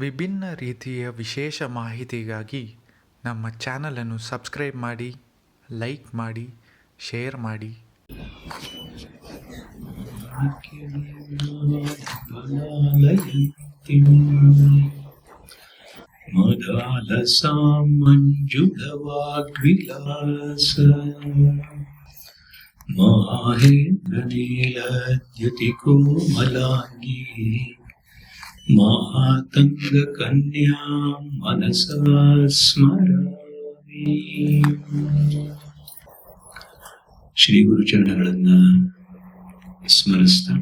ವಿಭಿನ್ನ ರೀತಿಯ ವಿಶೇಷ ಮಾಹಿತಿಗಾಗಿ ನಮ್ಮ ಚಾನಲನ್ನು ಸಬ್ಸ್ಕ್ರೈಬ್ ಮಾಡಿ ಲೈಕ್ ಮಾಡಿ ಶೇರ್ ಮಾಡಿ मदालसां मञ्जुलवाग्विलास माहेन्द्रनीलद्युतिकोमलाङ्गी मातङ्गकन्यां मनसा ಸ್ಮರಾಮಿ ಶ್ರೀ ಗುರುಚರಣಗಳನ್ನ ಸ್ಮರಿಸ್ತಾ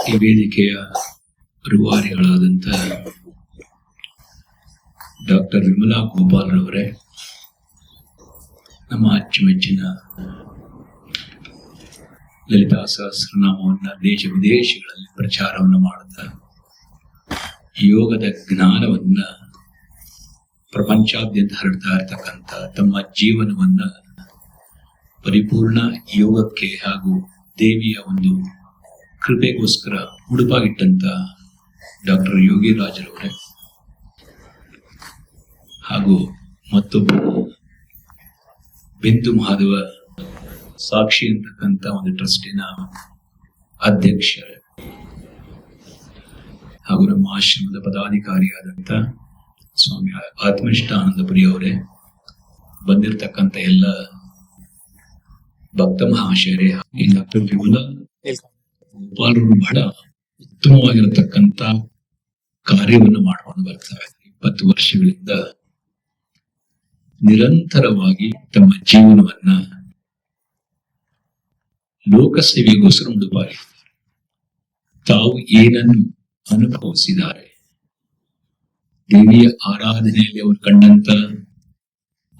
ಈ ವೇದಿಕೆಯ ರೂವಾರಿಗಳಾದಂಥ ಡಾಕ್ಟರ್ ವಿಮಲಾ ಗೋಪಾಲ್ರವರೇ ನಮ್ಮ ಅಚ್ಚುಮೆಚ್ಚಿನ ಲಲಿತಾ ಸಹಸ್ರನಾಮವನ್ನ ದೇಶ ವಿದೇಶಗಳಲ್ಲಿ ಪ್ರಚಾರವನ್ನು ಮಾಡುತ್ತಾ ಯೋಗದ ಜ್ಞಾನವನ್ನ ಪ್ರಪಂಚಾದ್ಯಂತ ಹರಡ್ತಾ ಇರ್ತಕ್ಕಂಥ ತಮ್ಮ ಜೀವನವನ್ನ ಪರಿಪೂರ್ಣ ಯೋಗಕ್ಕೆ ಹಾಗೂ ದೇವಿಯ ಒಂದು ಕೃಪೆಗೋಸ್ಕರ ಉಡುಪಾಗಿಟ್ಟಂಥ ಡಾಕ್ಟರ್ ಯೋಗಿ ರಾಜರವರೇ ಹಾಗೂ ಮತ್ತೊಬ್ಬ ಬಿಂದು ಮಹಾದೇವ ಸಾಕ್ಷಿ ಅಂತಕ್ಕಂಥ ಒಂದು ಟ್ರಸ್ಟಿನ ಅಧ್ಯಕ್ಷ ಹಾಗೂ ನಮ್ಮ ಆಶ್ರಮದ ಪದಾಧಿಕಾರಿಯಾದಂಥ ಸ್ವಾಮಿ ಆತ್ಮನಿಷ್ಠಾನಂದಪುರಿ ಅವರೇ ಬಂದಿರತಕ್ಕಂಥ ಎಲ್ಲ ಭಕ್ತ ಮಹಾಶಯರೇ ಡಾಕ್ಟರ್ ಗೋಪಾಲರು ಬಹಳ ಉತ್ತಮವಾಗಿರತಕ್ಕಂತ ಕಾರ್ಯವನ್ನು ಮಾಡ್ಕೊಂಡು ಬರ್ತಾರೆ ಇಪ್ಪತ್ತು ವರ್ಷಗಳಿಂದ ನಿರಂತರವಾಗಿ ತಮ್ಮ ಜೀವನವನ್ನ ಲೋಕಸೇವೆಗೋಸ್ಕರ ಮುಡುಪಾರಿ. ತಾವು ಏನನ್ನು ಅನುಭವಿಸಿದ್ದಾರೆ? ದೇವಿಯ ಆರಾಧನೆಯಲ್ಲಿ ಅವರು ಕಂಡಂತ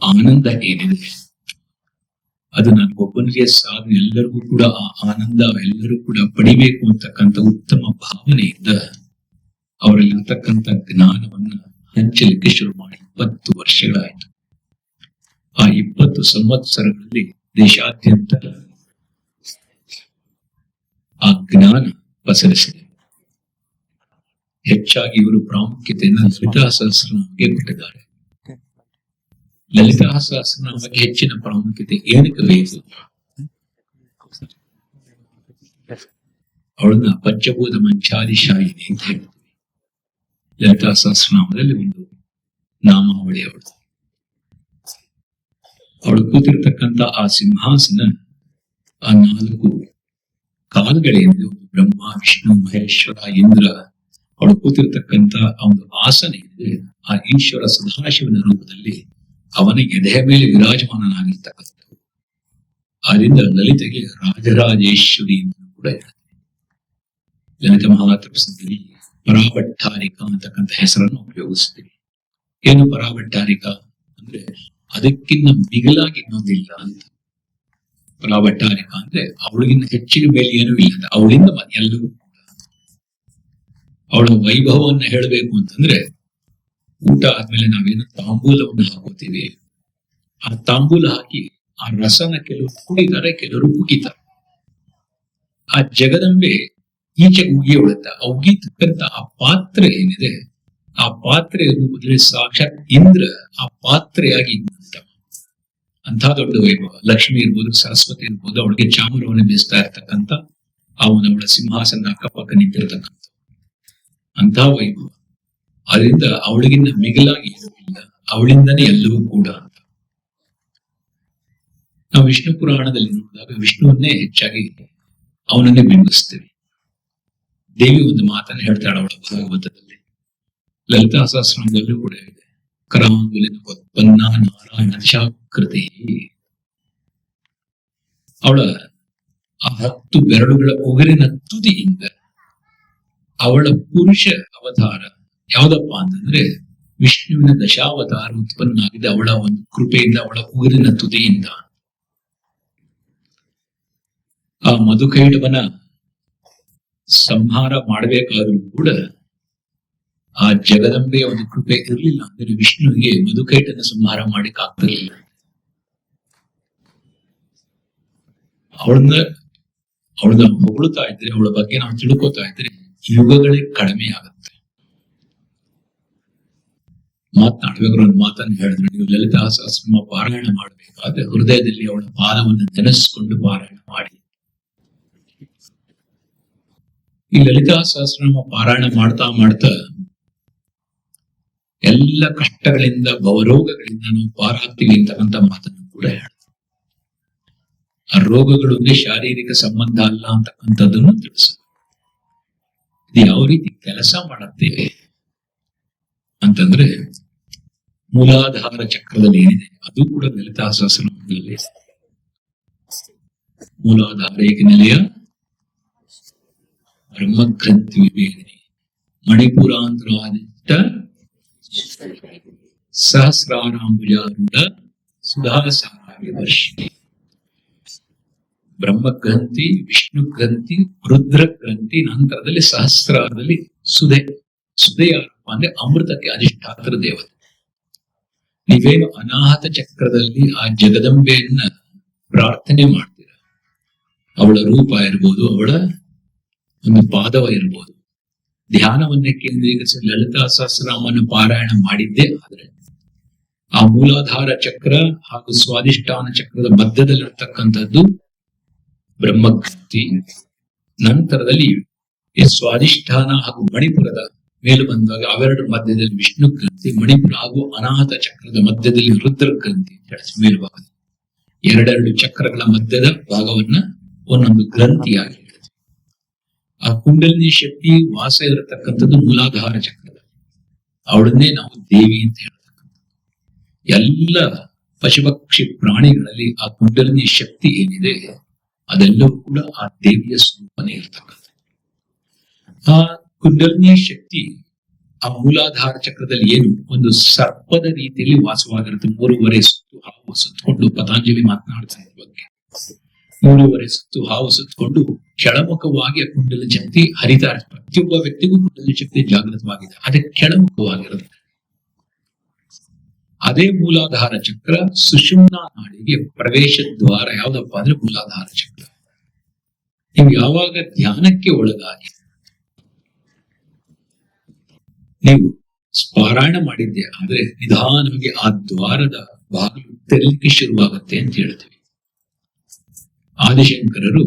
ಆನಂದ ಏನಿದೆ? ಅದು ನನಗೊಬ್ಬನಿಗೆ ಸಾಧು ಎಲ್ಲರಿಗೂ ಕೂಡ ಆ ಆನಂದ ಎಲ್ಲರೂ ಕೂಡ ಪಡಿಬೇಕು ಅಂತಕ್ಕಂಥ ಉತ್ತಮ ಭಾವನೆಯಿಂದ ಅವರಲ್ಲಿರ್ತಕ್ಕಂಥ ಜ್ಞಾನವನ್ನ ಹಂಚಲಿಕ್ಕೆ ಶುರು ಮಾಡಿ. ಇಪ್ಪತ್ತು ವರ್ಷಗಳಾಯಿತು. ಆ ಇಪ್ಪತ್ತು ಸಂವತ್ಸರಗಳಲ್ಲಿ ದೇಶಾದ್ಯಂತ ಆ ಜ್ಞಾನ ಪಸರಿಸಿದೆ. ಹೆಚ್ಚಾಗಿ ಇವರು ಪ್ರಾಮುಖ್ಯತೆಯನ್ನು ಲಲಿತಾ ಸಹಸ್ರನಾಮಕ್ಕೆ ಕೊಟ್ಟಿದ್ದಾರೆ. ಲಲಿತಾ ಸಹಸ್ರನಾಮಕ್ಕೆ ಹೆಚ್ಚಿನ ಪ್ರಾಮುಖ್ಯತೆ ಏನಕ್ಕೆ ಬೇಕು? ಅವಳನ್ನ ಪಂಚಭೂತ ಮಂಚಾದಿಶಾಯಿನಿ ಅಂತ ಹೇಳ್ತೀವಿ. ಲಲಿತಾ ಸಹಸ್ರನಾಮದಲ್ಲಿ ಒಂದು ನಾಮಾವಳಿ ಅವಳು. ಅವಳು ಕೂತಿರ್ತಕ್ಕಂಥ ಆ ಸಿಂಹಾಸನ ಆ ನಾಲ್ಕು ಕಾಲುಗಳೇನಿದೆ ಒಂದು ಬ್ರಹ್ಮ, ವಿಷ್ಣು, ಮಹೇಶ್ವರ, ಇಂದ್ರ, ಅವಳು ಕೂತಿರ್ತಕ್ಕಂಥ ಆ ಒಂದು ಆಸನ ಏನಿದೆ ಆ ಈಶ್ವರ ಸದಾಶಿವನ ರೂಪದಲ್ಲಿ ಅವನ ಎದೆಯ ಮೇಲೆ ವಿರಾಜಮಾನನಾಗಿರ್ತಕ್ಕಂಥ ಆದ್ರಿಂದ ಲಲಿತೆಗೆ ರಾಜರಾಜೇಶ್ವರಿ ಕೂಡ ಹೇಳ್ತಾರೆ ಲಲಿತ ಮಹಾತಪಸ್ಸಲ್ಲಿ ಪರಾಭಟ್ಟಾರಿಕ ಅಂತಕ್ಕಂಥ ಹೆಸರನ್ನು ಉಪಯೋಗಿಸ್ತೀವಿ. ಏನು ಪರಾಭಟ್ಟಾರಿಕ ಅಂದ್ರೆ ಅದಕ್ಕಿಂತ ಮಿಗಿಲಾಗಿ ಇನ್ನೊಂದಿಲ್ಲ ಅಂತ. ಪರಾಭಟ್ಟಾರಿಕ ಅಂದ್ರೆ ಅವಳಿಗಿಂತ ಹೆಚ್ಚಿನ ಮೇಲೆ ಏನೂ ಇಲ್ಲ ಅವಳಿಂದ ಎಲ್ಲವೂ ಅವಳ ವೈಭವವನ್ನ ಹೇಳಬೇಕು ಅಂತಂದ್ರೆ ಊಟ ಆದ್ಮೇಲೆ ನಾವೇನು ತಾಂಬೂಲವನ್ನು ಹಾಕೋತೀವಿ. ಆ ತಾಂಬೂಲ ಹಾಕಿ ಆ ರಸನ ಕೆಲವರು ಕುಡಿತಾರೆ, ಕೆಲವರು ಉಗಿತಾರೆ ಆ ಜಗದಂಬೆ ಈಚೆ ಉಗಿ ಉಳುತ್ತೆ ಆ ಉಗಿತಕ್ಕಂತ ಆ ಪಾತ್ರೆ ಏನಿದೆ, ಆ ಪಾತ್ರೆ ರೂಪದಲ್ಲಿ ಸಾಕ್ಷಾತ್ ಇಂದ್ರ ಆ ಪಾತ್ರೆಯಾಗಿ ಅಂಥ ದೊಡ್ಡ ವೈಭವ. ಲಕ್ಷ್ಮಿ ಇರ್ಬೋದು, ಸರಸ್ವತಿ ಇರ್ಬೋದು, ಅವಳಿಗೆ ಚಾಮರವನ್ನು ಬೀಸ್ತಾ ಇರ್ತಕ್ಕಂಥ ಅವನ ಅವಳ ಸಿಂಹಾಸನ ಅಕ್ಕಪಕ್ಕ ನಿಂತಿರ್ತಕ್ಕಂಥ ಅಂತ ವೈಭವ. ಅದರಿಂದ ಅವಳಿಗಿಂತ ಮಿಗಿಲಾಗಿ ಇಲ್ಲ ಅವಳಿಂದನೇ ಎಲ್ಲವೂ ಕೂಡ ಅಂತ. ನಾವು ವಿಷ್ಣು ಪುರಾಣದಲ್ಲಿ ನೋಡಿದಾಗ ವಿಷ್ಣುವನ್ನೇ ಹೆಚ್ಚಾಗಿ ಅವನನ್ನೇ ಬಿಂಬಿಸ್ತೇವೆ. ದೇವಿ ಒಂದು ಮಾತನ್ನು ಹೇಳ್ತಾಳೆ ಅವಳ ಭಾಗವತದಲ್ಲಿ. ಲಲಿತಾ ಸಹಸ್ರದಲ್ಲೂ ಕೂಡ ಇದೆ. ಕರಾಂಗುಲಿನ ಉತ್ಪನ್ನ ನಾರಾಯಣ ಶಾಕೃತಿ ಅವಳ ಆ ಹತ್ತು ಬೆರಳುಗಳ ಉಗುರಿನ ತುದಿಯಿಂದ ಅವಳ ಪುರುಷ ಅವತಾರ ಯಾವ್ದಪ್ಪ ಅಂತಂದ್ರೆ ವಿಷ್ಣುವಿನ ದಶಾವತಾರ ಉತ್ಪನ್ನ ಆಗಿದೆ ಅವಳ ಒಂದು ಕೃಪೆಯಿಂದ, ಅವಳ ಉಗುರಿನ ತುದಿಯಿಂದ. ಆ ಮಧುಕೈಡವನ ಸಂಹಾರ ಮಾಡಬೇಕಾದ್ರೂ ಕೂಡ ಆ ಜಗದಂಬೆಯ ಒಂದು ಕೃಪೆ ಇರಲಿಲ್ಲ ಅಂದ್ರೆ ವಿಷ್ಣುವಿಗೆ ಮಧುಕೈಟನ ಸಂಹಾರ ಮಾಡಿಕ್ ಆಗ್ತಿರ್ಲಿಲ್ಲ ಅವಳನ್ನ ಅವಳನ್ನ ಹೊಗಳುತ್ತಾ ಇದ್ರೆ ಅವಳ ಬಗ್ಗೆ ನಾವು ತಿಳ್ಕೊತಾ ಇದ್ರೆ ಯುಗಗಳೇ ಕಡಿಮೆ ಆಗುತ್ತೆ. ಮಾತನಾಡಬೇಕು ಒಂದು ಮಾತನ್ನು ಹೇಳಿದ್ರು. ನೀವು ಲಲಿತಾ ಸಹಸ್ರಮ ಪಾರಾಯಣ ಮಾಡಬೇಕಾದ್ರೆ ಹೃದಯದಲ್ಲಿ ಅವಳ ಪಾದವನ್ನು ನೆನೆಸ್ಕೊಂಡು ಪಾರಾಯಣ ಮಾಡಿ. ಈ ಲಲಿತಾ ಸಹಸ್ರಮ ಪಾರಾಯಣ ಮಾಡ್ತಾ ಮಾಡ್ತಾ ಎಲ್ಲ ಕಷ್ಟಗಳಿಂದ ಭವರೋಗಗಳಿಂದ ನಾವು ಪಾರಾಗ್ತೀವಿ ಅಂತಕ್ಕಂಥ ಮಾತನ್ನು ಕೂಡ ಹೇಳಿದ್ರು ಆ ರೋಗಗಳು ಒಂದೇ ಶಾರೀರಿಕ ಸಂಬಂಧ ಅಲ್ಲ ಅಂತಕ್ಕಂಥದ್ದನ್ನು ತಿಳಿಸ ಇದು ಯಾವ ರೀತಿ ಕೆಲಸ ಮಾಡುತ್ತೇವೆ ಅಂತಂದ್ರೆ ಮೂಲಾಧಾರ ಚಕ್ರದಲ್ಲಿ ಏನಿದೆ, ಅದು ಕೂಡ ಲಲಿತಾ ಸಹಸ್ರನಾಮದಲ್ಲಿ ಮೂಲಾಧಾರ ಏಕನೆಲೆಯ ಬ್ರಹ್ಮಗ್ರಂಥಿ ವಿವೇದಿನಿ ಮಣಿಪುರಾಂತರಾದಿಷ್ಟ ಸಹಸ್ರಾರಾಂಬುಜಾರೂಢ ಸುಧಾಸಾರಾಗಿ ವರ್ಷಿಣಿ ಬ್ರಹ್ಮಗ್ರಂಥಿ ವಿಷ್ಣು ಗ್ರಂಥಿ ರುದ್ರ ಗ್ರಂಥಿ ನಂತರದಲ್ಲಿ ಸಹಸ್ರಾರದಲ್ಲಿ ಸುಧೆ. ಸುಧೆಯಾರಪ್ಪ ಅಂದ್ರೆ ಅಮೃತಕ್ಕೆ ಅಧಿಷ್ಠಾತರ ದೇವತೆ. ನೀವೇನು ಅನಾಹತ ಚಕ್ರದಲ್ಲಿ ಆ ಜಗದಂಬೆಯನ್ನ ಪ್ರಾರ್ಥನೆ ಮಾಡ್ತೀರ? ಅವಳ ರೂಪ ಇರ್ಬೋದು, ಅವಳ ಒಂದು ಪಾದವ ಇರ್ಬೋದು. ಧ್ಯಾನವನ್ನ ಕೇಂದ್ರೀಕರಿಸಿ ಲಲಿತಾ ಸಹಸ್ರಾಮನ ಪಾರಾಯಣ ಮಾಡಿದ್ದೇ ಆದ್ರೆ, ಆ ಮೂಲಾಧಾರ ಚಕ್ರ ಹಾಗೂ ಸ್ವಾಧಿಷ್ಠಾನ ಚಕ್ರದ ಮಧ್ಯದಲ್ಲಿರ್ತಕ್ಕಂಥದ್ದು ಬ್ರಹ್ಮಗ್ರಂಥಿ ನಂತರದಲ್ಲಿ ಈ ಸ್ವಾದಿಷ್ಠಾನ ಹಾಗೂ ಮಣಿಪುರದ ಮೇಲು ಬಂದಾಗ ಅವೆರಡರ ಮಧ್ಯದಲ್ಲಿ ವಿಷ್ಣು ಗ್ರಂಥಿ ಮಣಿಪುರ ಹಾಗೂ ಅನಾಹತ ಚಕ್ರದ ಮಧ್ಯದಲ್ಲಿ ರುದ್ರ ಗ್ರಂಥಿ ಅಂತ ಹೇಳಿ ಮೇಲ್ಭಾಗದಲ್ಲಿ. ಎರಡೆರಡು ಚಕ್ರಗಳ ಮಧ್ಯದ ಭಾಗವನ್ನ ಒಂದೊಂದು ಗ್ರಂಥಿಯಾಗಿ ಆ ಕುಂಡಲಿನಿ ಶಕ್ತಿ ವಾಸ ಇರತಕ್ಕಂಥದ್ದು ಮೂಲಾಧಾರ ಚಕ್ರದ. ಅವಳನ್ನೇ ನಾವು ದೇವಿ ಅಂತ ಹೇಳ್ತಕ್ಕಂಥ ಎಲ್ಲ ಪಶುಪಕ್ಷಿ ಪ್ರಾಣಿಗಳಲ್ಲಿ ಆ ಕುಂಡಲಿನಿ ಶಕ್ತಿ ಏನಿದೆ? ಅದೆಲ್ಲವೂ ಕೂಡ ಆ ದೇವಿಯ ಸ್ವರೂಪನೇ ಇರ್ತಕ್ಕಂಥ ಆ ಕುಂಡಲಿನಿ ಶಕ್ತಿ ಆ ಮೂಲಾಧಾರ ಚಕ್ರದಲ್ಲಿ ಏನು? ಒಂದು ಸರ್ಪದ ರೀತಿಯಲ್ಲಿ ವಾಸವಾಗಿರುತ್ತೆ. ಮೂರುವರೆ ಸುತ್ತು ಹಾವು ಸುತ್ತಕೊಂಡು ಪತಾಂಜಲಿ ಮಾತನಾಡ್ತಾ ಇದ್ರ ಬಗ್ಗೆ. ಮೂರುವರೆ ಸುತ್ತು ಹಾವು ಸುತ್ತಕೊಂಡು ಕೆಳಮುಖವಾಗಿ ಆ ಕುಂಡಲಿ ಶಕ್ತಿ ಹರಿತಾ ಪ್ರತಿಯೊಬ್ಬ ವ್ಯಕ್ತಿಗೂ ಕುಂಡಲಿ ಶಕ್ತಿ ಜಾಗೃತವಾಗಿದೆ. ಅದಕ್ಕೆ ಕೆಳಮುಖವಾಗಿರುತ್ತೆ. ಅದೇ ಮೂಲಾಧಾರ ಚಕ್ರ ಸುಷುಮ್ನ ನಾಡಿಗೆ ಪ್ರವೇಶ ದ್ವಾರ ಯಾವ್ದಪ್ಪ ಅಂದ್ರೆ ಮೂಲಾಧಾರ ಚಕ್ರ. ನೀವು ಯಾವಾಗ ಧ್ಯಾನಕ್ಕೆ ಒಳಗಾಗಿ ನೀವು ಸ್ಮಾರಾಯಣ ಮಾಡಿದ್ದೆ ಆದ್ರೆ ನಿಧಾನವಾಗಿ ಆ ದ್ವಾರದ ಬಾಗಿಲು ತೆರಲಿಕ್ಕೆ ಶುರುವಾಗುತ್ತೆ ಅಂತ ಹೇಳ್ತೀವಿ. ಆದಿಶಂಕರರು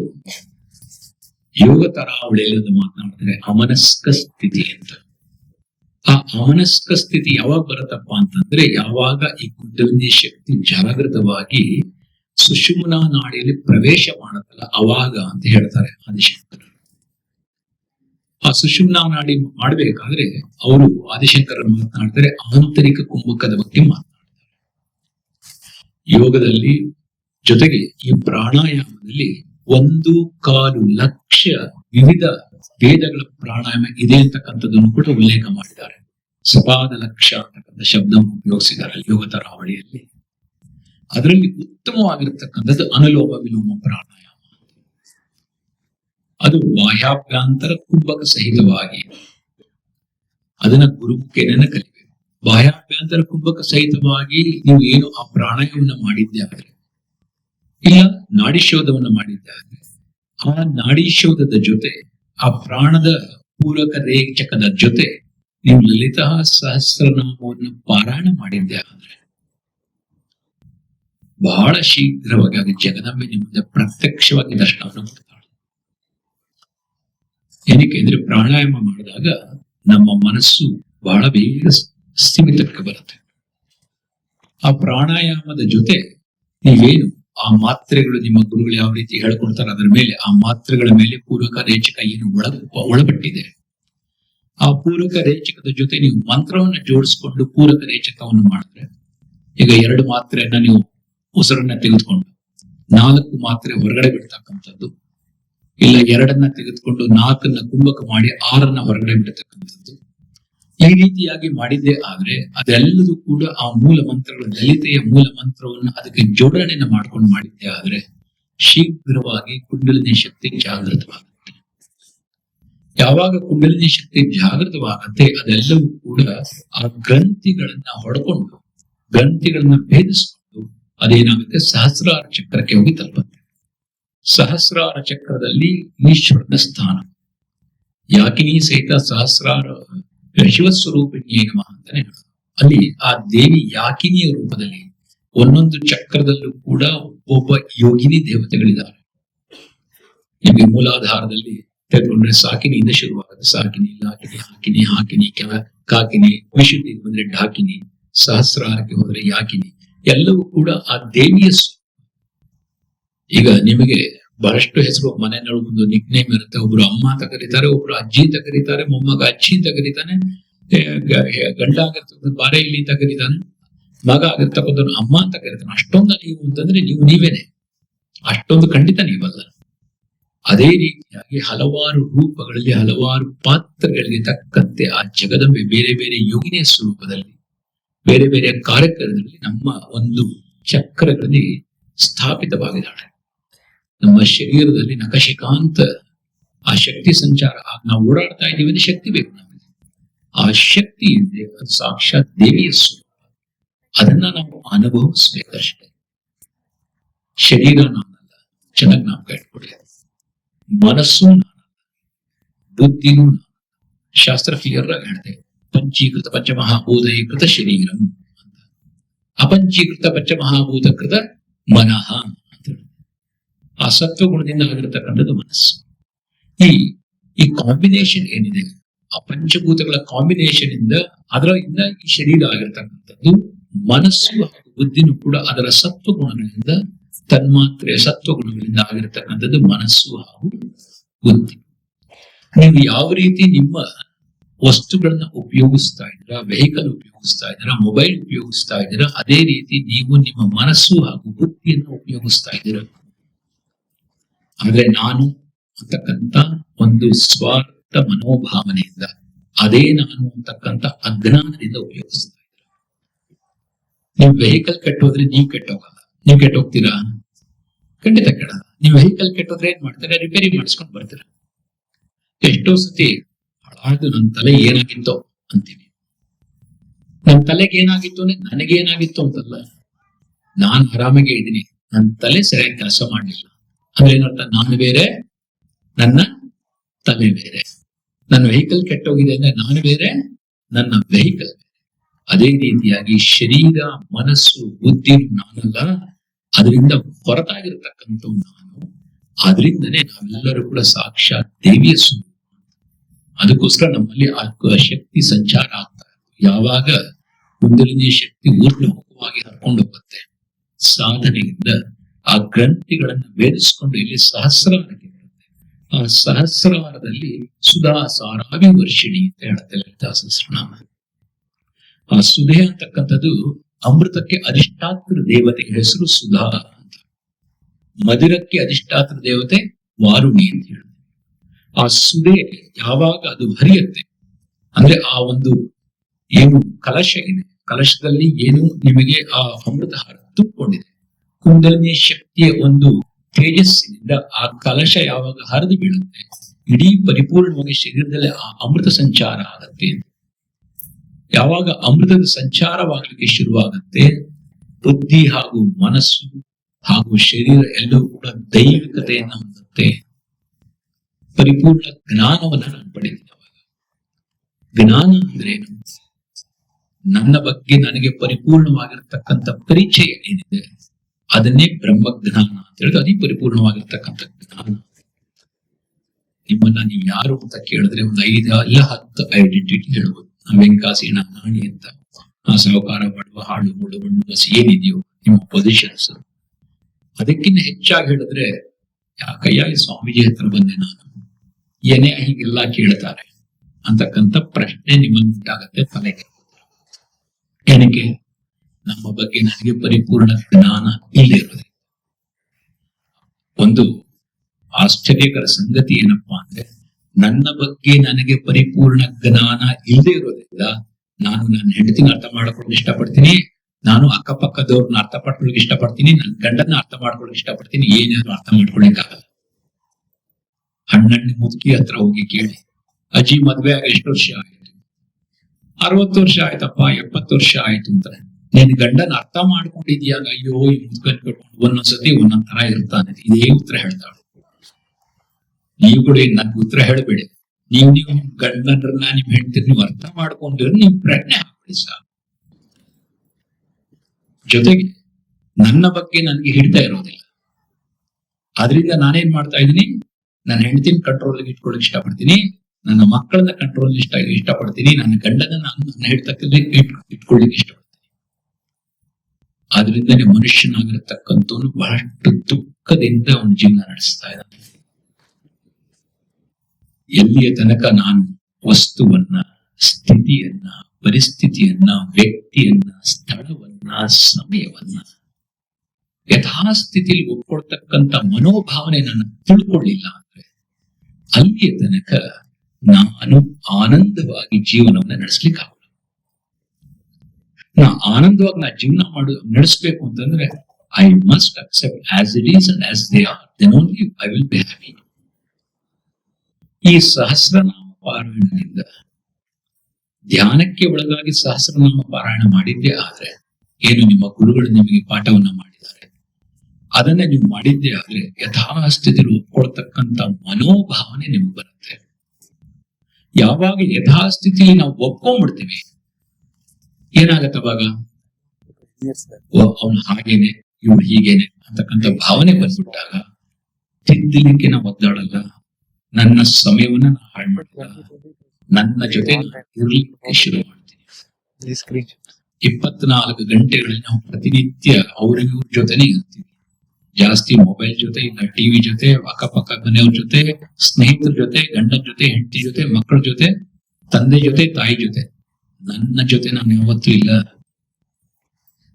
ಯೋಗ ತರಾವಳಿಯಲ್ಲಿ ಒಂದು ಮಾತನಾಡ್ತಾರೆ, ಅಮನಸ್ಕ ಸ್ಥಿತಿ ಅಂತ. ಆ ಅಮನಸ್ಕ ಸ್ಥಿತಿ ಯಾವಾಗ ಬರುತ್ತಪ್ಪ ಅಂತಂದ್ರೆ ಯಾವಾಗ ಈ ಕುಂಡಲಿನಿ ಶಕ್ತಿ ಜಾಗೃತವಾಗಿ ಸುಷುಮ್ನ ನಾಡಿಯಲ್ಲಿ ಪ್ರವೇಶ ಮಾಡುತ್ತಲ್ಲ ಅವಾಗ ಅಂತ ಹೇಳ್ತಾರೆ ಆದಿಶಂಕರ. ಆ ಸುಷುಮ್ನ ನಾಡಿ ಮಾಡ್ಬೇಕಾದ್ರೆ ಅವರು ಆದಿಶಂಕರ ಮಾತನಾಡ್ತಾರೆ, ಆಂತರಿಕ ಕುಂಭಕದ ಬಗ್ಗೆ ಮಾತನಾಡ್ತಾರೆ. ಯೋಗದಲ್ಲಿ ಜೊತೆಗೆ ಈ ಪ್ರಾಣಾಯಾಮದಲ್ಲಿ ಒಂದು ಕಾಲು ಲಕ್ಷ ವಿವಿಧ ವೇದಗಳ ಪ್ರಾಣಾಯಾಮ ಇದೆ ಅಂತಕ್ಕಂಥದ್ದನ್ನು ಕೂಡ ಉಲ್ಲೇಖ ಮಾಡಿದ್ದಾರೆ. ಸಪಾದ ಲಕ್ಷ ಅಂತಕ್ಕಂಥ ಶಬ್ದವನ್ನು ಉಪಯೋಗಿಸಿದ್ದಾರೆ. ಯೋಗ ತರಾವಳಿಯಲ್ಲಿ ಅದರಲ್ಲಿ ಉತ್ತಮವಾಗಿರ್ತಕ್ಕಂಥದ್ದು ಅನುಲೋಮ ವಿಲೋಮ ಪ್ರಾಣಾಯಾಮ. ಅದು ಬಾಹ್ಯಾಭ್ಯಂತರ ಕುಂಭಕ ಸಹಿತವಾಗಿ ಅದನ್ನ ಗುರುಮುಖೇನ ಕಲಿಬೇಕು ಬಾಹ್ಯಾಭ್ಯಂತರ ಕುಂಭಕ ಸಹಿತವಾಗಿ ನೀವು ಏನು ಆ ಪ್ರಾಣಾಯಾಮವನ್ನು ಮಾಡಿದ್ದೆ ಆದರೆ, ಇಲ್ಲ ನಾಡಿಶೋಧವನ್ನು ಮಾಡಿದ್ದೆ ಆದರೆ, ಆ ನಾಡಿಶೋಧದ ಜೊತೆ, ಆ ಪ್ರಾಣದ ಪೂರಕ ರೇಚಕದ ಜೊತೆ ನೀವು ಲಲಿತಾ ಸಹಸ್ರನಾಮವನ್ನು ಪಾರಾಯಣ ಮಾಡಿದ್ದೆ ಅಂದ್ರೆ ಬಹಳ ಶೀಘ್ರವಾಗಿ ಅದು ಜಗದಂಬೆ ನಿಮ್ಮಿಂದ ಪ್ರತ್ಯಕ್ಷವಾಗಿ ದರ್ಶನವನ್ನು ಮಾಡ್ತಾಳೆ ಏನಕ್ಕೆ ಅಂದ್ರೆ ಪ್ರಾಣಾಯಾಮ ಮಾಡಿದಾಗ ನಮ್ಮ ಮನಸ್ಸು ಬಹಳ ಬೇಗ ಸ್ಥಿಮಿತಕ್ಕೆ ಬರುತ್ತೆ. ಆ ಪ್ರಾಣಾಯಾಮದ ಜೊತೆ ನೀವೇನು ಆ ಮಾತ್ರೆಗಳು ನಿಮ್ಮ ಗುರುಗಳು ಯಾವ ರೀತಿ ಹೇಳ್ಕೊಡ್ತಾರೆ ಅದರ ಮೇಲೆ ಆ ಮಾತ್ರೆಗಳ ಮೇಲೆ ಪೂರಕ ರೇಚಕ ಏನು ಒಳ ಒಳಪಟ್ಟಿದೆ. ಆ ಪೂರಕ ರೇಚಕದ ಜೊತೆ ನೀವು ಮಂತ್ರವನ್ನ ಜೋಡಿಸ್ಕೊಂಡು ಪೂರಕ ರೇಚಕವನ್ನು ಮಾಡಿದ್ರೆ ಈಗ ಎರಡು ಮಾತ್ರೆಯನ್ನ ನೀವು ಉಸಿರನ್ನ ತೆಗೆದುಕೊಂಡು, ನಾಲ್ಕು ಮಾತ್ರೆ ಹೊರಗಡೆ ಬಿಡ್ತಕ್ಕಂಥದ್ದು, ಇಲ್ಲ ಎರಡನ್ನ ತೆಗೆದುಕೊಂಡು ನಾಲ್ಕನ್ನ ಕುಂಭಕ ಮಾಡಿ ಆರನ್ನ ಹೊರಗಡೆ ಬಿಡತಕ್ಕಂಥದ್ದು. ಈ ರೀತಿಯಾಗಿ ಮಾಡಿದ್ದೆ ಆದ್ರೆ ಅದೆಲ್ಲದೂ ಕೂಡ ಆ ಮೂಲ ಮಂತ್ರಗಳ ದಲಿತೆಯ ಮೂಲ ಮಂತ್ರವನ್ನು ಅದಕ್ಕೆ ಜೋಡಣೆಯನ್ನ ಮಾಡ್ಕೊಂಡು ಮಾಡಿದ್ದೆ ಆದ್ರೆ ಶೀಘ್ರವಾಗಿ ಕುಂಡಲಿನಿ ಶಕ್ತಿ ಜಾಗೃತವಾಗುತ್ತೆ. ಯಾವಾಗ ಕುಂಡಲಿನಿ ಶಕ್ತಿ ಜಾಗೃತವಾಗುತ್ತೆ ಅದೆಲ್ಲವೂ ಕೂಡ ಆ ಗ್ರಂಥಿಗಳನ್ನ ಹೊಡ್ಕೊಂಡು, ಗ್ರಂಥಿಗಳನ್ನ ಭೇದಿಸಿಕೊಂಡು ಅದೇನಾಗುತ್ತೆ? ಸಹಸ್ರಾರ ಚಕ್ರಕ್ಕೆ ಹೋಗಿ ತಲುಪುತ್ತೆ. ಸಹಸ್ರಾರ ಚಕ್ರದಲ್ಲಿ ಈಶ್ವರನ ಸ್ಥಾನ. ಯಾಕಿನಿ ಸಹಿತ ಸಹಸ್ರಾರ, ಶಿವಸ್ವರೂಪಿಣಿಯೇ ನಮಃ ಅಂತಾನೆ. ಅಲ್ಲಿ ಆ ದೇವಿ ಯಾಕಿನಿಯ ರೂಪದಲ್ಲಿ, ಒಂದೊಂದು ಚಕ್ರದಲ್ಲೂ ಕೂಡ ಒಬ್ಬ ಯೋಗಿನಿ ದೇವತೆಗಳಿದ್ದಾರೆ. ನಿಮಗೆ ಮೂಲಾಧಾರದಲ್ಲಿ ತೆಗೆದುಕೊಂಡ್ರೆ ಸಾಕಿನಿಯಿಂದ ಶುರುವಾಗುತ್ತೆ ಸಾಕಿನಿ ಲಾಕಿನಿ ಹಾಕಿನಿ ಹಾಕಿನಿ ಕೆಲ ಕಾಕಿನಿ ವಿಶುದ್ಧಿ ಬಂದ್ರೆ ಡಾಕಿನಿ, ಸಹಸ್ರಾರಕ್ಕೆ ಹೋದ್ರೆ ಯಾಕಿನಿ, ಎಲ್ಲವೂ ಕೂಡ ಆ ದೇವಿಯ. ಈಗ ನಿಮಗೆ ಬಹಳಷ್ಟು ಹೆಸರು ಮನೆಯಲ್ಲಿ ಒಂದು ನಿಕ್ ನೇಮ್ ಇರುತ್ತೆ. ಒಬ್ರು ಅಮ್ಮ ಅಂತ ಕರೀತಾರೆ, ಒಬ್ರು ಅಜ್ಜಿ ಅಂತ ಕರೀತಾರೆ, ಮೊಮ್ಮಗ ಅಜ್ಜಿ ಅಂತ ಕರೀತಾನೆ ಗಂಡ ಆಗಿರ್ತಕ್ಕಂಥ ಬಾರೆ ಇಲ್ಲಿ ಅಂತ ಕರೀತಾನೆ, ಮಗ ಆಗಿರ್ತಕ್ಕಂಥ ಅಮ್ಮ ಅಂತ ಕರೀತಾನೆ. ಅಷ್ಟೊಂದು ನೀವು ಅಂತಂದ್ರೆ ನೀವು ನೀವೇನೆ. ಅಷ್ಟೊಂದು ಖಂಡಿತ ನೀವಲ್ಲ. ಅದೇ ರೀತಿಯಾಗಿ ಹಲವಾರು ರೂಪಗಳಲ್ಲಿ, ಹಲವಾರು ಪಾತ್ರಗಳಿಗೆ ತಕ್ಕಂತೆ ಆ ಜಗದಂಬೆ ಬೇರೆ ಬೇರೆ ಯೋಗಿನಿಯ ಸ್ವರೂಪದಲ್ಲಿ, ಬೇರೆ ಬೇರೆ ಕಾರ್ಯಕ್ರಮದಲ್ಲಿ ನಮ್ಮ ಒಂದು ಚಕ್ರಗಳಲ್ಲಿ ಸ್ಥಾಪಿತವಾಗಿದ್ದಾಳೆ. ನಮ್ಮ ಶರೀರದಲ್ಲಿ ನಖಶಿಕಾಂತ ಆ ಶಕ್ತಿ ಸಂಚಾರ ನಾವು ಓಡಾಡ್ತಾ ಇದ್ದೀವಿ ಅಂದ್ರೆ ಶಕ್ತಿ ಬೇಕು ನಮಗೆ. ಆ ಶಕ್ತಿ ಇದೆ ಅದು ಸಾಕ್ಷಾತ್ ದೇವಿಯ ಸ್ವರೂಪ. ಅದನ್ನ ನಾವು ಅನುಭವಿಸ್ಬೇಕಷ್ಟೇ. ಶರೀರ ನಮ್ಮಲ್ಲ ಚೆನ್ನಾಗಿ ನಾವು ಕಟ್ಕೊಡಿ ಮನಸ್ಸು ಬುದ್ಧಿನೂ ಶಾಸ್ತ್ರ ಕ್ಲಿಯರ್ ಆಗಿ ಹೇಳ್ತೆ. ಪಂಚೀಕೃತ ಪಂಚಮಹಾಭೂತೈಕೃತ ಶರೀರಂ ಅಂತ. ಅಪಂಚೀಕೃತ ಪಂಚಮಹಾಭೂತ ಕೃತ ಮನಃ ಅಂತ ಹೇಳುತ್ತೆ. ಆ ಸತ್ವಗುಣದಿಂದ ಆಗಿರತಕ್ಕಂಥದ್ದು ಮನಸ್ಸು. ಈ ಈ ಕಾಂಬಿನೇಷನ್ ಏನಿದೆ? ಆ ಪಂಚಭೂತಗಳ ಕಾಂಬಿನೇಷನ್ ಇಂದ ಅದರ ಇಂದ ಈ ಶರೀರ ಆಗಿರ್ತಕ್ಕಂಥದ್ದು ಮನಸ್ಸು ಹಾಗೂ ಬುದ್ಧಿನೂ ಕೂಡ ಅದರ ಸತ್ವಗುಣಗಳಿಂದ ತನ್ಮಾತ್ರೆಯ ಸತ್ವಗುಣಗಳಿಂದ ಆಗಿರತಕ್ಕಂಥದ್ದು ಮನಸ್ಸು ಹಾಗೂ ಬುದ್ಧಿ. ನೀವು ಯಾವ ರೀತಿ ನಿಮ್ಮ ವಸ್ತುಗಳನ್ನ ಉಪಯೋಗಿಸ್ತಾ ಇದ್ದೀರಾ, ವೆಹಿಕಲ್ ಉಪಯೋಗಿಸ್ತಾ ಇದ್ದೀರಾ, ಮೊಬೈಲ್ ಉಪಯೋಗಿಸ್ತಾ ಇದ್ದೀರಾ, ಅದೇ ರೀತಿ ನೀವು ನಿಮ್ಮ ಮನಸ್ಸು ಹಾಗೂ ಬುದ್ಧಿಯನ್ನು ಉಪಯೋಗಿಸ್ತಾ ಇದ್ದೀರಾ? ಅಂದ್ರೆ ನಾನು ಅಂತಕ್ಕಂತ ಒಂದು ಸ್ವಾರ್ಥ ಮನೋಭಾವನೆಯಿಂದ, ಅದೇ ನಾನು ಅಂತಕ್ಕಂತ ಅಜ್ಞಾನದಿಂದ ಉಪಯೋಗಿಸ್ತಾ ಇದ್ದೀರಾ? ನೀವು ವೆಹಿಕಲ್ ಕೆಟ್ಟೋದ್ರೆ ನೀವು ಕೆಟ್ಟೋಗಲ್ಲ. ನೀವು ಕೆಟ್ಟೋಗ್ತೀರಾ? ಖಂಡಿತ ಕೇಳಲ್ಲ ನೀವು ವೆಹಿಕಲ್ ಕೆಟ್ಟೋದ್ರೆ ಏನ್ ಮಾಡ್ತಾರೆ? ರಿಪೇರಿ ಮಾಡಿಸ್ಕೊಂಡು ಬರ್ತಾರೆ. ಎಷ್ಟೋ ಸತಿ ಹಾಳಾದ್ದು ನನ್ನ ತಲೆ ಏನಾಗಿತ್ತೋ ಅಂತೀವಿ ನನ್ನ ತಲೆಗೆ ಏನಾಗಿತ್ತು ಅಂದ್ರೆ ನನಗೇನಾಗಿತ್ತು ಅಂತಲ್ಲ. ನಾನು ಆರಾಮಾಗೆ ಇದ್ದೀನಿ. ನನ್ನ ತಲೆ ಸರಿಯಾಗಿ ಕೆಲಸ ಮಾಡಲಿಲ್ಲ. ಅಂದ್ರೆ ಏನರ್ಥ? ನಾನು ಬೇರೆ, ನನ್ನ ತಲೆ ಬೇರೆ. ನನ್ನ ವೆಹಿಕಲ್ ಕೆಟ್ಟೋಗಿದೆ ಅಂದ್ರೆ ನಾನು ಬೇರೆ, ನನ್ನ ವೆಹಿಕಲ್ ಅದೇ ರೀತಿಯಾಗಿ ಶರೀರ, ಮನಸ್ಸು, ಬುದ್ಧಿ ನಾನಲ್ಲ. ಅದರಿಂದ ಹೊರತಾಗಿರ್ತಕ್ಕಂಥ ನಾನು ಅದರಿಂದನೇ ನಾವೆಲ್ಲರೂ ಕೂಡ ಸಾಕ್ಷಾತ್ ದೇವಿಯ ಸ್ವರೂಪ. ಅದಕ್ಕೋಸ್ಕರ ನಮ್ಮಲ್ಲಿ ಆ ಶಕ್ತಿ ಸಂಚಾರ ಆಗ್ತಾ ಯಾವಾಗ ಮುಂದಿನ ಶಕ್ತಿ ಊರ್ಧ್ವಮುಖವಾಗಿ ಹರ್ಕೊಂಡು ಹೋಗುತ್ತೆ, ಸಾಧನೆಯಿಂದ ಆ ಗ್ರಂಥಿಗಳನ್ನು ಬೇರಿಸ್ಕೊಂಡು ಇಲ್ಲಿ ಸಹಸ್ರವಾರಕ್ಕೆ ಬರುತ್ತೆ. ಆ ಸಹಸ್ರವಾರದಲ್ಲಿ ಸುಧಾ ಸಾರಾವಿ ವರ್ಷಿಣಿ ಅಂತ ಹೇಳುತ್ತೆ ಲಲಿತಾ ಸಹಸ್ರನಾಮ ಆ ಸುಧೆ ಅಂತಕ್ಕಂಥದ್ದು ಅಮೃತಕ್ಕೆ ಅಧಿಷ್ಠಾತ್ರ ದೇವತೆ ಹೆಸರು ಸುಧಾ ಅಂತ. ಮಧುರಕ್ಕೆ ಅಧಿಷ್ಠಾತೃ ದೇವತೆ ವಾರುಣಿ ಅಂತ ಹೇಳ್ತಾರೆ. ಆ ಸುಧೆ ಯಾವಾಗ ಅದು ಹರಿಯುತ್ತೆ? ಅಂದ್ರೆ ಆ ಒಂದು ಏನು ಕಲಶ ಇದೆ. ಕಲಶದಲ್ಲಿ ಏನು ನಿಮಗೆ ಆ ಅಮೃತ ತುಂಬಿಕೊಂಡಿದೆ. ಕುಂಡಲಿನಿ ಶಕ್ತಿಯ ಒಂದು ತೇಜಸ್ಸಿನಿಂದ ಆ ಕಲಶ ಯಾವಾಗ ಹರಿದು ಬೀಳುತ್ತೆ? ಇಡೀ ಪರಿಪೂರ್ಣವಾಗಿ ಶರೀರದಲ್ಲಿ ಆ ಅಮೃತ ಸಂಚಾರ ಆಗತ್ತೆ ಯಾವಾಗ ಅಮೃತದ ಸಂಚಾರವಾಗಲಿಕ್ಕೆ ಶುರುವಾಗುತ್ತೆ? ಬುದ್ಧಿ ಹಾಗೂ ಮನಸ್ಸು ಹಾಗೂ ಶರೀರ ಎಲ್ಲವೂ ಕೂಡ ದೈವಿಕತೆಯನ್ನು ಹೊಂದುತ್ತೆ. ಪರಿಪೂರ್ಣ ಜ್ಞಾನವನ್ನು ನಾನು ಪಡೆದಿದ್ದ ಜ್ಞಾನ ಅಂದ್ರೆ ನನ್ನ ಬಗ್ಗೆ ನನಗೆ ಪರಿಪೂರ್ಣವಾಗಿರ್ತಕ್ಕಂಥ ಪರಿಚಯ ಏನಿದೆ, ಅದನ್ನೇ ಬ್ರಹ್ಮಜ್ಞಾನ ಅಂತ ಹೇಳಿದ್ರೆ ಅದೇ ಪರಿಪೂರ್ಣವಾಗಿರ್ತಕ್ಕಂಥ ಜ್ಞಾನ. ನಿಮ್ಮನ್ನ ನೀವು ಯಾರು ಅಂತ ಕೇಳಿದ್ರೆ ಒಂದು ಐದು ಇಲ್ಲ ಹತ್ತು ಐಡೆಂಟಿಟಿ ಹೇಳ್ಬೋದು ವೆಂಕಾಸೀನ ನಾಣಿ ಅಂತ ಆ ಸಾಹುಕಾರ ಮಾಡುವ ಹಾಡು ಮುಳು ಬಸ್ ಏನಿದೆಯೋ ನಿಮ್ಮ ಪೊಸಿಷನ್ಸ್ ಅದಕ್ಕಿಂತ ಹೆಚ್ಚಾಗಿ ಹೇಳಿದ್ರೆ ಯಾಕಯ್ಯ ಈ ಸ್ವಾಮೀಜಿ ಹತ್ರ ಬಂದೆ ನಾನು. ಏನೇ ಹೀಗೆಲ್ಲ ಕೇಳ್ತಾರೆ ಅಂತಕ್ಕಂಥ ಪ್ರಶ್ನೆ ನಿಮ್ಮಲ್ಲಿ ಉಂಟಾಗತ್ತೆ ತಲೆಗೆ. ಏನಕ್ಕೆ? ನಮ್ಮ ಬಗ್ಗೆ ನನಗೆ ಪರಿಪೂರ್ಣ ಜ್ಞಾನ ಇಲ್ಲಿರೋದು ಒಂದು ಆಶ್ಚರ್ಯಕರ ಸಂಗತಿ ಏನಪ್ಪಾ ಅಂದ್ರೆ ನನ್ನ ಬಗ್ಗೆ ನನಗೆ ಪರಿಪೂರ್ಣ ಜ್ಞಾನ ಇಲ್ಲದೆ ಇರೋದ್ರಿಂದ ನಾನು ನನ್ನ ಹೆಂಡತಿನ ಅರ್ಥ ಮಾಡ್ಕೊಳ್ಳೋಕೆ ಇಷ್ಟಪಡ್ತೀನಿ. ನಾನು ಅಕ್ಕಪಕ್ಕದವ್ರನ್ನ ಅರ್ಥ ಪಡ್ಕೊಳಕ್ ಇಷ್ಟಪಡ್ತೀನಿ. ನನ್ನ ಗಂಡನ ಅರ್ಥ ಮಾಡ್ಕೊಳಕ್ ಇಷ್ಟಪಡ್ತೀನಿ. ಏನಾದ್ರು ಅರ್ಥ ಮಾಡ್ಕೊಳಕ್ಕಾಗಲ್ಲ ಹಣ್ಣಣ್ಣಿ ಮುದುಕಿ ಹತ್ರ ಹೋಗಿ ಕೇಳಿ. ಅಜ್ಜಿ ಮದ್ವೆ ಆಗ ಎಷ್ಟು ವರ್ಷ ಆಯ್ತು? ಅರವತ್ತು ವರ್ಷ ಆಯ್ತಪ್ಪ, ಎಪ್ಪತ್ತು ವರ್ಷ ಆಯ್ತು ಅಂತ. ನಿನ್ ಗಂಡನ ಅರ್ಥ ಮಾಡ್ಕೊಂಡಿದ್ಯಾಗ ಅಯ್ಯೋ, ಈ ಮುದ್ಕನ್ ಒಂದೊಂದ್ಸತಿ ಒಂದೊಂದ್ ತರ ಇರ್ತಾನೆ. ಇದೇ ಉತ್ತರ ಹೇಳ್ತಾಳೆ. ನೀವು ಕೂಡ ನನ್ನ ಉತ್ತರ ಹೇಳಬೇಡಿ. ನೀವು ನೀವು ಗಂಡನರನ್ನ ನಿಮ್ ಹೆಂಡತಿ ನೀವು ಅರ್ಥ ಮಾಡ್ಕೊಂಡು ನೀವು ಪ್ರಜ್ಞೆ ಸಾಕು. ಜೊತೆಗೆ ನನ್ನ ಬಗ್ಗೆ ನನಗೆ ಹಿಡಿತಾ ಇರೋದಿಲ್ಲ. ಆದ್ರಿಂದ ನಾನೇನ್ ಮಾಡ್ತಾ ಇದ್ದೀನಿ? ನನ್ನ ಹೆಂಡತಿನ ಕಂಟ್ರೋಲ್ ಇಟ್ಕೊಳಕ್ ಇಷ್ಟಪಡ್ತೀನಿ. ನನ್ನ ಮಕ್ಕಳನ್ನ ಕಂಟ್ರೋಲ್ ಇಷ್ಟ ಇಷ್ಟಪಡ್ತೀನಿ. ನನ್ನ ಗಂಡನ ನಾನು ನನ್ನ ಹಿಡ್ತಕ್ಕಲ್ಲಿ ಇಟ್ಕೊಳ್ಳಿಕ್ಕೆ ಇಷ್ಟಪಡ್ತೀನಿ. ಆದ್ರಿಂದನೇ ಮನುಷ್ಯನಾಗಿರತಕ್ಕಂಥವನು ಬಹಳಷ್ಟು ದುಃಖದಿಂದ ಅವನ ಜೀವನ ನಡೆಸ್ತಾ ಇದ್ದಾನೆ. ಎಲ್ಲಿಯ ತನಕ ನಾನು ವಸ್ತುವನ್ನ, ಸ್ಥಿತಿಯನ್ನ, ಪರಿಸ್ಥಿತಿಯನ್ನ, ವ್ಯಕ್ತಿಯನ್ನ, ಸ್ಥಳವನ್ನ, ಸಮಯವನ್ನ ಯಥಾಸ್ಥಿತಿಲಿ ಒಪ್ಕೊಳ್ತಕ್ಕಂಥ ಮನೋಭಾವನೆ ನನ್ನ ತಿಳ್ಕೊಳ್ಳಿಲ್ಲ ಅಂದ್ರೆ ಅಲ್ಲಿಯ ತನಕ ನಾನು ಆನಂದವಾಗಿ ಜೀವನವನ್ನ ನಡೆಸ್ಲಿಕ್ಕೆ ಆಗೋಲ್ಲ ನಾ ಆನಂದವಾಗಿ ನಾ ಜೀವನ ಮಾಡು, ನಡೆಸ್ಬೇಕು ಅಂತಂದ್ರೆ I must accept as it is and as they are then only I will be happy ಈ ಸಹಸ್ರನಾಮ ಪಾರಾಯಣದಿಂದ ಧ್ಯಾನಕ್ಕೆ ಒಳಗಾಗಿ ಸಹಸ್ರನಾಮ ಪಾರಾಯಣ ಮಾಡಿದ್ದೇ ಆದ್ರೆ ಏನು ನಿಮ್ಮ ಗುರುಗಳು ನಿಮಗೆ ಪಾಠವನ್ನ ಮಾಡಿದ್ದಾರೆ? ಅದನ್ನ ನೀವು ಮಾಡಿದ್ದೇ ಆದ್ರೆ ಯಥಾಸ್ಥಿತಿಯಲ್ಲಿ ಒಪ್ಕೊಳ್ತಕ್ಕಂತ ಮನೋಭಾವನೆ ನಿಮ್ಗೆ ಬರುತ್ತೆ. ಯಾವಾಗ ಯಥಾಸ್ಥಿತಿ ನಾವು ಒಪ್ಕೊಂಡ್ಬಿಡ್ತೀವಿ, ಏನಾಗತ್ತೆ ಅವಾಗ? ಅವನು ಹಾಗೇನೆ, ಇವಳು ಹೀಗೇನೆ ಅಂತಕ್ಕಂಥ ಭಾವನೆ ಬಂದ್ಬಿಟ್ಟಾಗ ತಿದ್ದಲಿಕ್ಕೆ ನಾವು ಒದ್ದಾಡಲ್ಲ. ನನ್ನ ಸಮಯವನ್ನ ನಾನು ಹಾಳು ಮಾಡ್ತೀನಿ ನನ್ನ ಜೊತೆ ಇರ್ಲಿಕ್ಕೆ ಶುರು ಮಾಡ್ತೀನಿ. ಇಪ್ಪತ್ನಾಲ್ಕು ಗಂಟೆಗಳಲ್ಲಿ ನಾವು ಪ್ರತಿನಿತ್ಯ ಅವ್ರಿಗೂ ಜೊತೆನೆ ಇರ್ತೀವಿ. ಜಾಸ್ತಿ ಮೊಬೈಲ್ ಜೊತೆ ಇಲ್ಲ ಟಿವಿ ಜೊತೆ ಅಕ್ಕಪಕ್ಕ ಮನೆಯವ್ರ ಜೊತೆ ಸ್ನೇಹಿತರ ಜೊತೆ ಗಂಡನ ಜೊತೆ ಹೆಂಡತಿ ಜೊತೆ ಮಕ್ಕಳ ಜೊತೆ ತಂದೆ ಜೊತೆ ತಾಯಿ ಜೊತೆ. ನನ್ನ ಜೊತೆ ನಾನು ಯಾವತ್ತೂ ಇಲ್ಲ.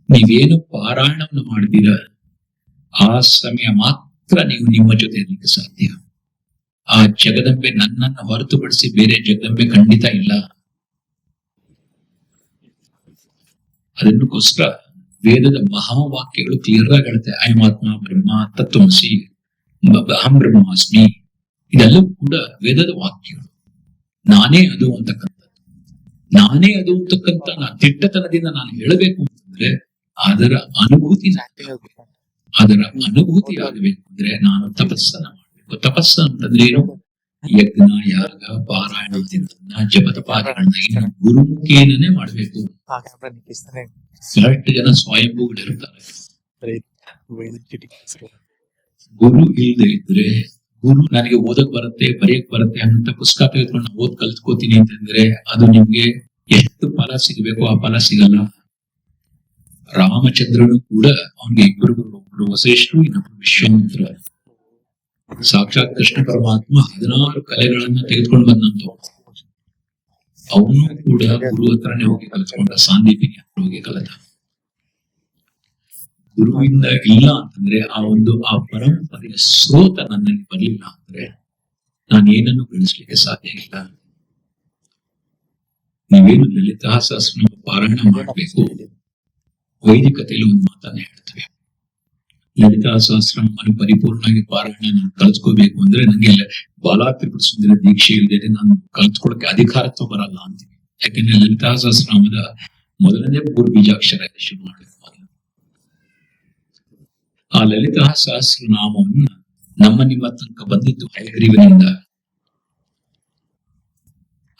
ನೀವೇನು ಪಾರಾಯಣವನ್ನು ಮಾಡಿದೀರ ಆ ಸಮಯ ಮಾತ್ರ ನೀವು ನಿಮ್ಮ ಜೊತೆ ಇರ್ಲಿಕ್ಕೆ ಸಾಧ್ಯ. ಆ ಜಗದಂಬೆ ನನ್ನನ್ನು ಹೊರತುಪಡಿಸಿ ಬೇರೆ ಜಗದಂಬೆ ಖಂಡಿತ ಇಲ್ಲ. ಅದನ್ನಕ್ಕೋಸ್ಕರ ವೇದದ ಮಹಾವಾಕ್ಯಗಳು ಕ್ಲಿಯರ್ ಹೇಳುತ್ತೆ. ಅಯಮಾತ್ಮ ಬ್ರಹ್ಮ ತತ್ವಮಸಿ ಅಹಂ ಬ್ರಹ್ಮಾಸ್ಮಿ. ಇದೆಲ್ಲವೂ ಕೂಡ ವೇದದ ವಾಕ್ಯಗಳು. ನಾನೇ ಅದು ಅಂತಕ್ಕಂಥದ್ದು. ನಾನೇ ಅದು ಅಂತಕ್ಕಂಥ ನಾ ದಿಟ್ಟತನದಿಂದ ನಾನು ಹೇಳಬೇಕು ಅಂತಂದ್ರೆ ಅದರ ಅನುಭೂತಿ. ಅದರ ಅನುಭೂತಿ ಆಗಬೇಕು ಅಂದ್ರೆ ನಾನು ತಪಸ್ಸನ್ನ ಮಾಡ್ಬೇಕು ತಪಸ್ಸ ಅಂತಂದ್ರೆ ಏನು ಯಜ್ಞ ಯಾಗ ಪಾರಾಯಣ ಜಪದ ಪಾರಾಯಣ ಇನ್ನು ಗುರುಮುಖೇನೇ ಮಾಡ್ಬೇಕು. ಕರೆಕ್ಟ್ ಜನ ಸ್ವಯಂಭೂಗಳಿರ್ತಾರೆ ಗುರು ಇಲ್ಲದೆ ಇದ್ರೆ ಗುರು ನನಗೆ ಓದಕ್ ಬರುತ್ತೆ ಬರೆಯಕ್ ಬರುತ್ತೆ ಅಂತ ಪುಸ್ತಕ ತೆಗೆದುಕೊಂಡು ಓದ್ ಕಲ್ತ್ಕೋತೀನಿ ಅಂತಂದ್ರೆ ಅದು ನಿಮ್ಗೆ ಎಷ್ಟು ಫಲ ಸಿಗಬೇಕು ಆ ಫಲ ಸಿಗಲ್ಲ. ರಾಮಚಂದ್ರನು ಕೂಡ ಅವನಿಗೆ ಇಬ್ಬರು ಒಬ್ರು ವಸಿಷ್ಠರು ಇನ್ನೊಬ್ರು ವಿಶ್ವಾಮಿತ್ರ ಸಾಕ್ಷಾತ್ ಕೃಷ್ಣ ಪರಮಾತ್ಮ ಹದಿನಾರು ಕಲೆಗಳನ್ನ ತೆಗೆದುಕೊಂಡು ಬಂದಂತ ಅವನು ಕೂಡ ಗುರು ಹತ್ರನೇ ಹೋಗಿ ಕಲಿತ್ಕೊಂಡ ಸಾಂದೀಪಿಗೆ ಹೋಗಿ ಕಲಿತ. ಗುರುವಿಂದ ಇಲ್ಲ ಅಂತಂದ್ರೆ ಆ ಒಂದು ಆ ಪರಂಪರೆಯ ಸ್ರೋತ ನನ್ನಲ್ಲಿ ಬರಲಿಲ್ಲ ಅಂದ್ರೆ ನಾನು ಏನನ್ನು ಗಳಿಸ್ಲಿಕ್ಕೆ ಸಾಧ್ಯ ಇಲ್ಲ. ನೀವೇನು ಲಲಿತಾ ಪಾರಾಯಣ ಮಾಡಬೇಕು? ವೈದಿಕತೆಯಲ್ಲಿ ಒಂದು ಮಾತನ್ನ ಹೇಳ್ತೇವೆ. ಲಲಿತಾ ಸಹಸ್ರನಾಮನ ಪರಿಪೂರ್ಣವಾಗಿ ಪಾರಾಯಣ ನಾನು ಕಲ್ತ್ಕೋಬೇಕು ಅಂದ್ರೆ ನನಗೆ ಬಾಲಾ ತ್ರಿಪುರ ಸುಂದರ ದೀಕ್ಷೆ ಇಲ್ಲದೆ ನಾನು ಕಲ್ತ್ಕೊಳಕ್ಕೆ ಅಧಿಕಾರತ್ವ ಬರಲ್ಲ ಅಂತ ಯಾಕಂದ್ರೆ ಲಲಿತಾ ಸಹಸ್ರನಾಮದ ಮೊದಲನೇ ಪೂರ್ ಬೀಜಾಕ್ಷರ ಶುರು ಮಾಡಬೇಕು. ಆ ಲಲಿತಾ ಸಹಸ್ರನಾಮವನ್ನ ನಮ್ಮ ನಿಮ್ಮ ತನಕ ಬಂದಿದ್ದು ಹಯಗ್ರೀವನಿಂದ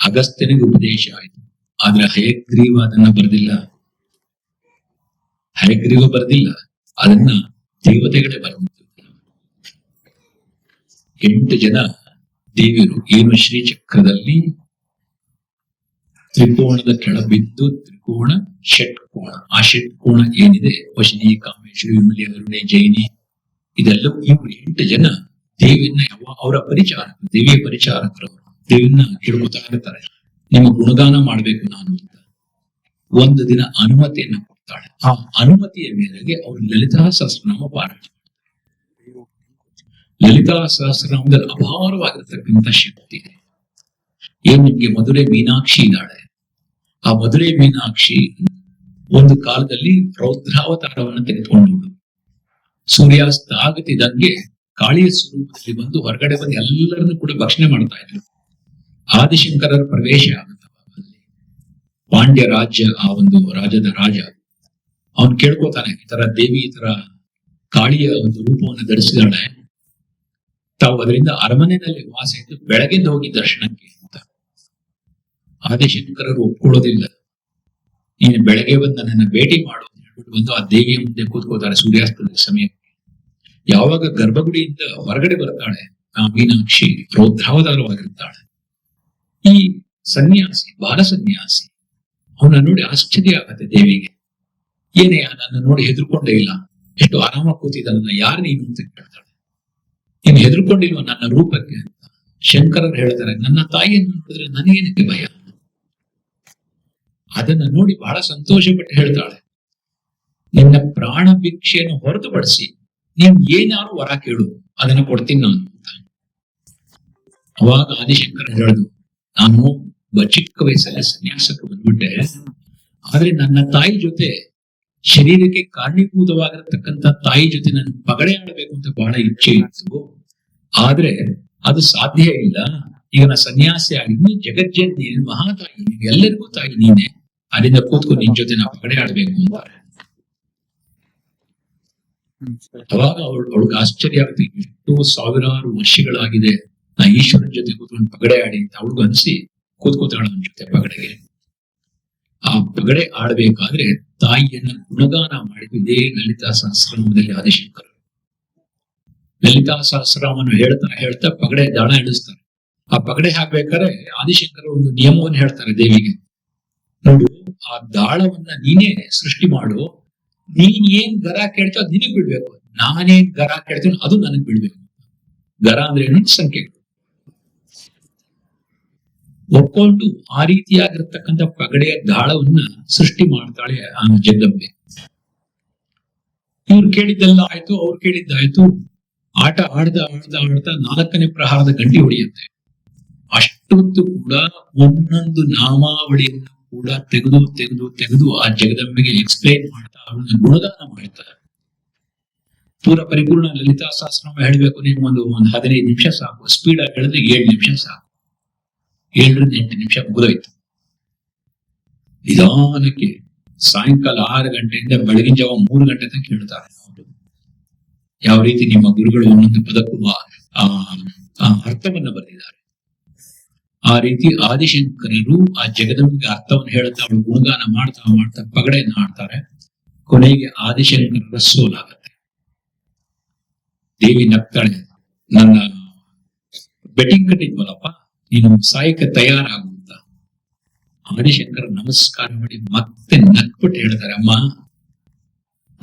ಅಗಸ್ತ್ಯನಿಗೆ ಉಪದೇಶ ಆಯಿತು. ಆದ್ರೆ ಹಯಗ್ರೀವ ಅದನ್ನ ಬರೆದಿಲ್ಲ. ಹಯಗ್ರೀವ ಬರೆದಿಲ್ಲ. ಅದನ್ನ ದೇವತೆಗಳೇ ಬರೆದಿತ್ತು ಎಂಟು ಜನ ದೇವಿಯರು ಏನು ಶ್ರೀಚಕ್ರದಲ್ಲಿ ತ್ರಿಕೋಣದ ಕೆಳಬಿದ್ದು ತ್ರಿಕೋಣ ಷಟ್ಕೋಣ ಆ ಷಟ್ಕೋಣ ಏನಿದೆ? ವಶಿನಿ ಕಾಮೇಶ್ವರಿ ವಿಮಲಿ ಅರುಣೆ ಜೈನಿ ಇದೆಲ್ಲವೂ ಇವರು ಎಂಟು ಜನ ದೇವಿಯನ್ನ ಯಾವ ಅವರ ಪರಿಚಾರ ದೇವಿಯ ಪರಿಚಾರಕರು ದೇವಿಯನ್ನ ಕೇಳ್ಕೊತಾ ಇರ್ತಾರೆ. ನಿಮ್ಮ ಗುಣಗಾನ ಮಾಡ್ಬೇಕು ನಾನು ಅಂತ. ಒಂದು ದಿನ ಅನುಮತಿಯನ್ನ ಕೊಡ್ತಾಳೆ ಆ ಅನುಮತಿಯ ಮೇರೆಗೆ ಅವರು ಲಲಿತಾ ಸಹಸ್ರನಾಮ ಪಾರಾಯಣ ಲಲಿತಾ ಸಹಸ್ರನಾಮದಲ್ಲಿ ಅಪಾರವಾಗಿರ್ತಕ್ಕಂಥ ಶಕ್ತಿ ಇದೆ. ಏನ್ ನಿಮಗೆ ಮಧುರೆ ಮೀನಾಕ್ಷಿ ಇದ್ದಾಳೆ ಆ ಮಧುರೆ ಮೀನಾಕ್ಷಿ ಒಂದು ಕಾಲದಲ್ಲಿ ರೌದ್ರಾವತಾರವನ್ನು ತೆಗೆದುಕೊಂಡು ಸೂರ್ಯಾಸ್ತ ಆಗುತ್ತಿದ್ದಂಗೆ ಕಾಳಿಯ ಸ್ವರೂಪದಲ್ಲಿ ಬಂದು ಹೊರಗಡೆ ಬಂದು ಎಲ್ಲರನ್ನು ಕೂಡ ಭಕ್ಷಣೆ ಮಾಡ್ತಾ ಇದ್ರು. ಆದಿಶಂಕರರ ಪ್ರವೇಶ ಆಗುತ್ತೆ ಪಾಂಡ್ಯ ರಾಜ್ಯ, ಆ ಒಂದು ರಾಜದ ರಾಜ ಅವನ್ ಕೇಳ್ಕೊತಾನೆ ಈ ತರ ದೇವಿ, ಈ ತರ ಕಾಳಿಯ ಒಂದು ರೂಪವನ್ನು ಧರಿಸಿದಾಳೆ ತಾವು ಅದರಿಂದ ಅರಮನೆಯಲ್ಲಿ ವಾಸ ಇದ್ದು ಬೆಳಗಿಂದ ಹೋಗಿ ದರ್ಶನಕ್ಕೆ ಅಂತ. ಆದಿಶಂಕರರು ಒಪ್ಕೊಳ್ಳೋದಿಲ್ಲ. ನೀನು ಬೆಳಗ್ಗೆ ಬಂದು ನನ್ನ ಭೇಟಿ ಮಾಡು ಅಂತ ಹೇಳ್ಬಿಟ್ಟು ಬಂದು ಆ ದೇವಿಯ ಮುಂದೆ ಕೂತ್ಕೋತಾರೆ ಸೂರ್ಯಾಸ್ತದ ಸಮಯಕ್ಕೆ. ಯಾವಾಗ ಗರ್ಭಗುಡಿಯಿಂದ ಹೊರಗಡೆ ಬರ್ತಾಳೆ, ಆ ಮೀನಾಕ್ಷಿ ರೌದ್ರಾವತಾರವಾಗಿರ್ತಾಳೆ ಈ ಸನ್ಯಾಸಿ, ಬಾಲ ಸನ್ಯಾಸಿ ಅವನ ನೋಡಿ ಆಶ್ಚರ್ಯ ಆಗತ್ತೆ ದೇವಿಗೆ. ಏನೇ ನನ್ನ ನೋಡಿ ಹೆದರ್ಕೊಂಡೇ ಇಲ್ಲ. ಎಷ್ಟು ಆರಾಮಾಗಿ ನನ್ನ ಯಾರು ನೀನು ಅಂತ ಕೇಳ್ತಾಳೆ. ನೀನು ಹೆದರ್ಕೊಂಡಿಲ್ವ ನನ್ನ ರೂಪಕ್ಕೆ ಅಂತ ಶಂಕರರು ಹೇಳ್ತಾರೆ, ನನ್ನ ತಾಯಿಯನ್ನು ನೋಡಿದ್ರೆ ನನಗೇನಕ್ಕೆ ಭಯ? ಅದನ್ನ ನೋಡಿ ಬಹಳ ಸಂತೋಷಪಟ್ಟು ಹೇಳ್ತಾಳೆ. ನಿನ್ನ ಪ್ರಾಣ ಭಿಕ್ಷೆಯನ್ನು ಹೊರತುಪಡಿಸಿ ನೀನ್ ಏನಾರು ವರ ಕೇಳು, ಅದನ್ನ ಕೊಡ್ತೀನಿ ನಾನು ಅಂತ. ಅವಾಗ ಆದಿಶಂಕರ ಹೇಳಿದು, ನಾನು ಚಿಕ್ಕ ವಯಸ್ಸಲ್ಲಿ ಸನ್ಯಾಸಕ್ಕೆ ಬಂದ್ಬಿಟ್ಟೆ. ಆದ್ರೆ ನನ್ನ ತಾಯಿ ಜೊತೆ ಶರೀರಕ್ಕೆ ಕಾರಣೀಭೂತವಾಗಿರತಕ್ಕಂತ ತಾಯಿ ಜೊತೆ ನಾನು ಪಗಡೆ ಆಡಬೇಕು ಅಂತ ಬಹಳ ಇಚ್ಛೆ ಇತ್ತು. ಆದ್ರೆ ಅದು ಸಾಧ್ಯ ಇಲ್ಲ. ಈಗ ನಾ ಸನ್ಯಾಸಿ ಆಗಿದ್ದೀನಿ ಜಗಜ್ಜನ್ ನೀನು ಮಹಾತಾಯಿ, ನೀನು ಎಲ್ಲರಿಗೂ ತಾಯಿ ನೀನೆ. ಅಲ್ಲಿಂದ ಕೂತ್ಕೊಂಡು ನಿನ್ ಜೊತೆ ನಾ ಪಗಡೆ ಆಡ್ಬೇಕು ಅಂತಾರೆ ಅವಾಗ ಅವಳು, ಅವಳಿಗೆ ಆಶ್ಚರ್ಯ ಆಗುತ್ತೆ ಎಷ್ಟೋ ಸಾವಿರಾರು ವರ್ಷಗಳಾಗಿದೆ. ನಾ ಈಶ್ವರನ ಜೊತೆ ಕೂತ್ಕೊಂಡು ಪಗಡೆ ಆಡಿ ಅಂತ ಅವಳಿಗೂ ಅನ್ಸಿ ಕೂತ್ಕೋತಾಳ ನನ್ನ ಜೊತೆ ಪಗಡೆಗೆ. ಆ ಪಗಡೆ ಆಡಬೇಕಾದ್ರೆ ತಾಯಿಯನ್ನ ಗುಣಗಾನ ಮಾಡಿದ್ದೇ ಲಲಿತಾ ಸಹಸ್ರನಾಮದಲ್ಲಿ ಆದಿಶಂಕರ. ಲಲಿತಾ ಸಹಸ್ರನಾಮವನ್ನು ಹೇಳ್ತಾ ಹೇಳ್ತಾ ಪಗಡೆ ದಾಳ ಇಳಿಸ್ತಾರೆ ಆ ಪಗಡೆ ಹಾಕ್ಬೇಕಾದ್ರೆ ಆದಿಶಂಕರ ಒಂದು ನಿಯಮವನ್ನು ಹೇಳ್ತಾರೆ ದೇವಿಗೆ. ನೋಡು, ಆ ದಾಳವನ್ನ ನೀನೇ ಸೃಷ್ಟಿ ಮಾಡು. ನೀನ್ ಏನ್ ಗರ ಕೇಳ್ತೋ ಅದು ನಿನಗ್ ಬಿಡ್ಬೇಕು. ನಾನೇನ್ ಗರ ಕೇಳ್ತೀನಿ ಅದು ನನಗ್ ಬಿಡ್ಬೇಕು. ಗರ ಅಂದ್ರೆ ಏನು ಸಂಖ್ಯೆ ಒಪ್ಕೊಂಡು ಆ ರೀತಿಯಾಗಿರ್ತಕ್ಕಂಥ ಪಗಡೆಯ ದಾಳವನ್ನ ಸೃಷ್ಟಿ ಮಾಡ್ತಾಳೆ ಆ ಜಗ್ಗಂಬೆ. ಇವ್ರು ಕೇಳಿದ್ದೆಲ್ಲ ಆಯ್ತು, ಅವ್ರು ಕೇಳಿದ್ದಾಯ್ತು. ಆಟ ಆಡ್ದ ಆಡ್ದ ಆಡ್ತಾ ನಾಲ್ಕನೇ ಪ್ರಹಾರದ ಗಂಟೆ ಹೊಡೆಯುತ್ತೆ. ಅಷ್ಟೊತ್ತು ಕೂಡ ಒಂದೊಂದು ನಾಮಾವಳಿಯನ್ನು ಕೂಡ ತೆಗೆದು ತೆಗೆದು ತೆಗೆದು ಆ ಜಗದಂಬೆಗೆ ಎಕ್ಸ್ಪ್ಲೈನ್ ಮಾಡ್ತಾ ಅವಳನ್ನ ಗುಣಗಾನ ಮಾಡ್ತಾರೆ ಪೂರ ಪರಿಪೂರ್ಣ ಲಲಿತಾ ಸಹಸ್ರ ಹೇಳ್ಬೇಕು, ನೀವು ಒಂದು ಒಂದು ಹದಿನೈದು ನಿಮಿಷ ಸಾಕು. ಸ್ಪೀಡ್ ಆಗಿ ಹೇಳಿದ್ರೆ ಏಳು ನಿಮಿಷ ಸಾಕು. ಏಳರಿಂದ ಎಂಟು ನಿಮಿಷ ಮುಗಿದೋಯ್ತು. ನಿಧಾನಕ್ಕೆ ಸಾಯಂಕಾಲ ಆರು ಗಂಟೆಯಿಂದ ಬೆಳಗಿನ ಜಾವ ಮೂರು ಗಂಟೆ ತನಕ ಹೇಳ್ತಾರೆ. ಯಾವ ರೀತಿ ನಿಮ್ಮ ಗುರುಗಳು ಒಂದೊಂದು ಪದಕ್ಕೂ ಅರ್ಥವನ್ನ ಬರೆದಿದ್ದಾರೆ. ಆ ರೀತಿ ಆದಿಶಂಕರರು ಆ ಜಗದಂಬಿಗೆ ಅರ್ಥವನ್ನು ಹೇಳ್ತಾ ಅವಳು ಗುಣಗಾನ ಮಾಡ್ತಾ ಮಾಡ್ತಾ ಪಗಡೆಯನ್ನು ಆಡ್ತಾರೆ. ಕೊನೆಗೆ ಆದಿಶಂಕರರ ಸೋಲಾಗತ್ತೆ ದೇವಿ ನಗ್ತಾಳೆ. ನನ್ನ ಬೆಟ್ಟಿಂಗ್ ಕಟ್ಟಿದ್ವಲ್ಲಪ್ಪ. ನೀನು ಸಾಯಕ್ಕೆ ತಯಾರಾಗು ಅಂತ ಆದಿಶಂಕರ ನಮಸ್ಕಾರ ಮಾಡಿ ಮತ್ತೆ ನಕ್ಬಿಟ್ಟು ಹೇಳ್ತಾರೆ, ಅಮ್ಮ,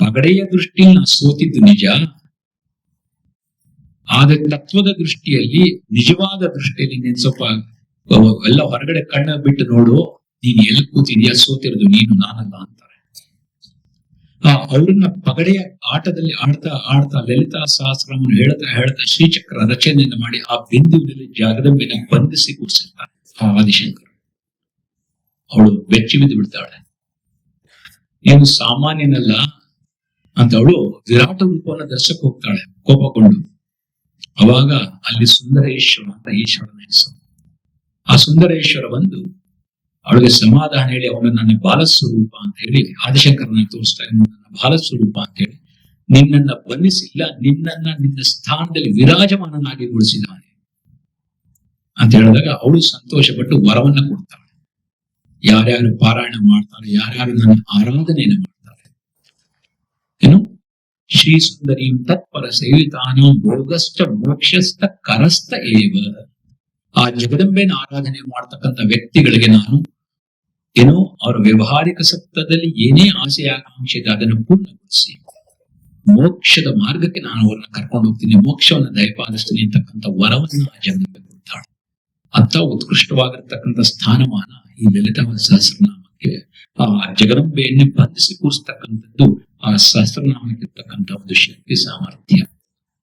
ಪಗಡೆಯ ದೃಷ್ಟಿಯಲ್ಲಿ ನಾ ಸೋತಿದ್ದು ನಿಜ, ಆದ್ರೆ ತತ್ವದ ದೃಷ್ಟಿಯಲ್ಲಿ, ನಿಜವಾದ ದೃಷ್ಟಿಯಲ್ಲಿ ನೀನ್ ಸ್ವಲ್ಪ ಎಲ್ಲ ಹೊರಗಡೆ ಕಣ್ಣ ಬಿಟ್ಟು ನೋಡು, ನೀನ್ ಎಲ್ಲಿ ಕೂತಿದ್ಯಾ, ಸೋತಿರೋದು ನೀನು, ನಾನಲ್ಲ ಅಂತಾರೆ ಆ ಅವ್ರನ್ನ ಪಗಡೆಯ ಆಟದಲ್ಲಿ ಆಡ್ತಾ ಆಡ್ತಾ ಲಲಿತಾ ಸಹಸ್ರವನ್ನು ಹೇಳ್ತಾ ಹೇಳ್ತಾ ಶ್ರೀಚಕ್ರ ರಚನೆಯನ್ನು ಮಾಡಿ ಆ ಬಿಂದುವಿನಲ್ಲಿ ಜಾಗದಂಬಿನ ಬಂಧಿಸಿ ಕೂರಿಸಿರ್ತಾರೆ ಆ ಆದಿಶಂಕರ್. ಅವಳು ಬೆಚ್ಚಿ ಬಿದ್ದು ಬಿಡ್ತಾಳೆ. ನೀನು ಸಾಮಾನ್ಯನಲ್ಲ ಅಂತ ಅವಳು ವಿರಾಟ ರೂಪವನ್ನು ದರ್ಶಕ್ಕೆ ಹೋಗ್ತಾಳೆ ಕೋಪಗೊಂಡು ಅವಾಗ ಅಲ್ಲಿ ಸುಂದರೇಶ್ವರ ಅಂತ ಈಶ್ವರನ ಹೆಸರು. ಆ ಸುಂದರೇಶ್ವರ ಬಂದು ಅವಳಿಗೆ ಸಮಾಧಾನ ಹೇಳಿ ಅವನು ನನ್ನ ಬಾಲಸ್ವರೂಪ ಅಂತ ಹೇಳಿ, ಆದಿಶಂಕರನ ತೋರಿಸ್ತಾ ನನ್ನ ಬಾಲಸ್ವರೂಪ ಅಂತ ಹೇಳಿ, ನಿನ್ನನ್ನ ಬಂಧಿಸಿಲ್ಲ, ನಿನ್ನನ್ನ ನಿನ್ನ ಸ್ಥಾನದಲ್ಲಿ ವಿರಾಜಮಾನನಾಗಿ ಉಳಿಸಿದ್ದಾನೆ ಅಂತ ಹೇಳಿದಾಗ ಅವಳು ಸಂತೋಷಪಟ್ಟು ವರವನ್ನ ಕೊಡ್ತಾಳೆ. ಯಾರ್ಯಾರು ಪಾರಾಯಣ ಮಾಡ್ತಾರೆ, ಯಾರ್ಯಾರು ನನ್ನ ಆರಾಧನೆಯನ್ನು ಮಾಡ್ತಾರೆ. ಏನು? ಶ್ರೀ ಸುಂದರೀಂ ತತ್ಪರ ಸೇವಿತಾನೋ ಭೋಗಸ್ಥ ಮೋಕ್ಷಸ್ಥ ಕರಸ್ಥ ಏವ. ಆ ಜಗದಂಬೆನ ಆರಾಧನೆ ಮಾಡ್ತಕ್ಕಂಥ ವ್ಯಕ್ತಿಗಳಿಗೆ ನಾನು ಏನೋ ಅವರ ವ್ಯವಹಾರಿಕ ಸತ್ತದಲ್ಲಿ ಏನೇ ಆಸೆ ಆಕಾಂಕ್ಷೆ ಇದೆ ಅದನ್ನು ಪೂರ್ಣಗೊಳಿಸಿ, ಮೋಕ್ಷದ ಮಾರ್ಗಕ್ಕೆ ನಾನು ಅವರನ್ನ ಕರ್ಕೊಂಡು ಹೋಗ್ತೀನಿ, ಮೋಕ್ಷವನ್ನು ದಯಪಾಲಿಸ್ತೀನಿ ಅಂತಕ್ಕಂಥ ವರವನ್ನು ಆ ಜಗದಂಬೆ ಕೊಡ್ತಾಳೆ. ಅಂತ ಉತ್ಕೃಷ್ಟವಾಗಿರ್ತಕ್ಕಂಥ ಸ್ಥಾನಮಾನ ಈ ಲಲಿತ ಸಹಸ್ರನಾಮಕ್ಕೆ, ಆ ಜಗದಂಬೆಯನ್ನೇ ಬಂಧಿಸಿ ಕೂರಿಸ್ತಕ್ಕಂಥದ್ದು ಆ ಸಹಸ್ರನಾಮಕ್ಕಿರ್ತಕ್ಕಂಥ ಒಂದು ಶಕ್ತಿ, ಸಾಮರ್ಥ್ಯ.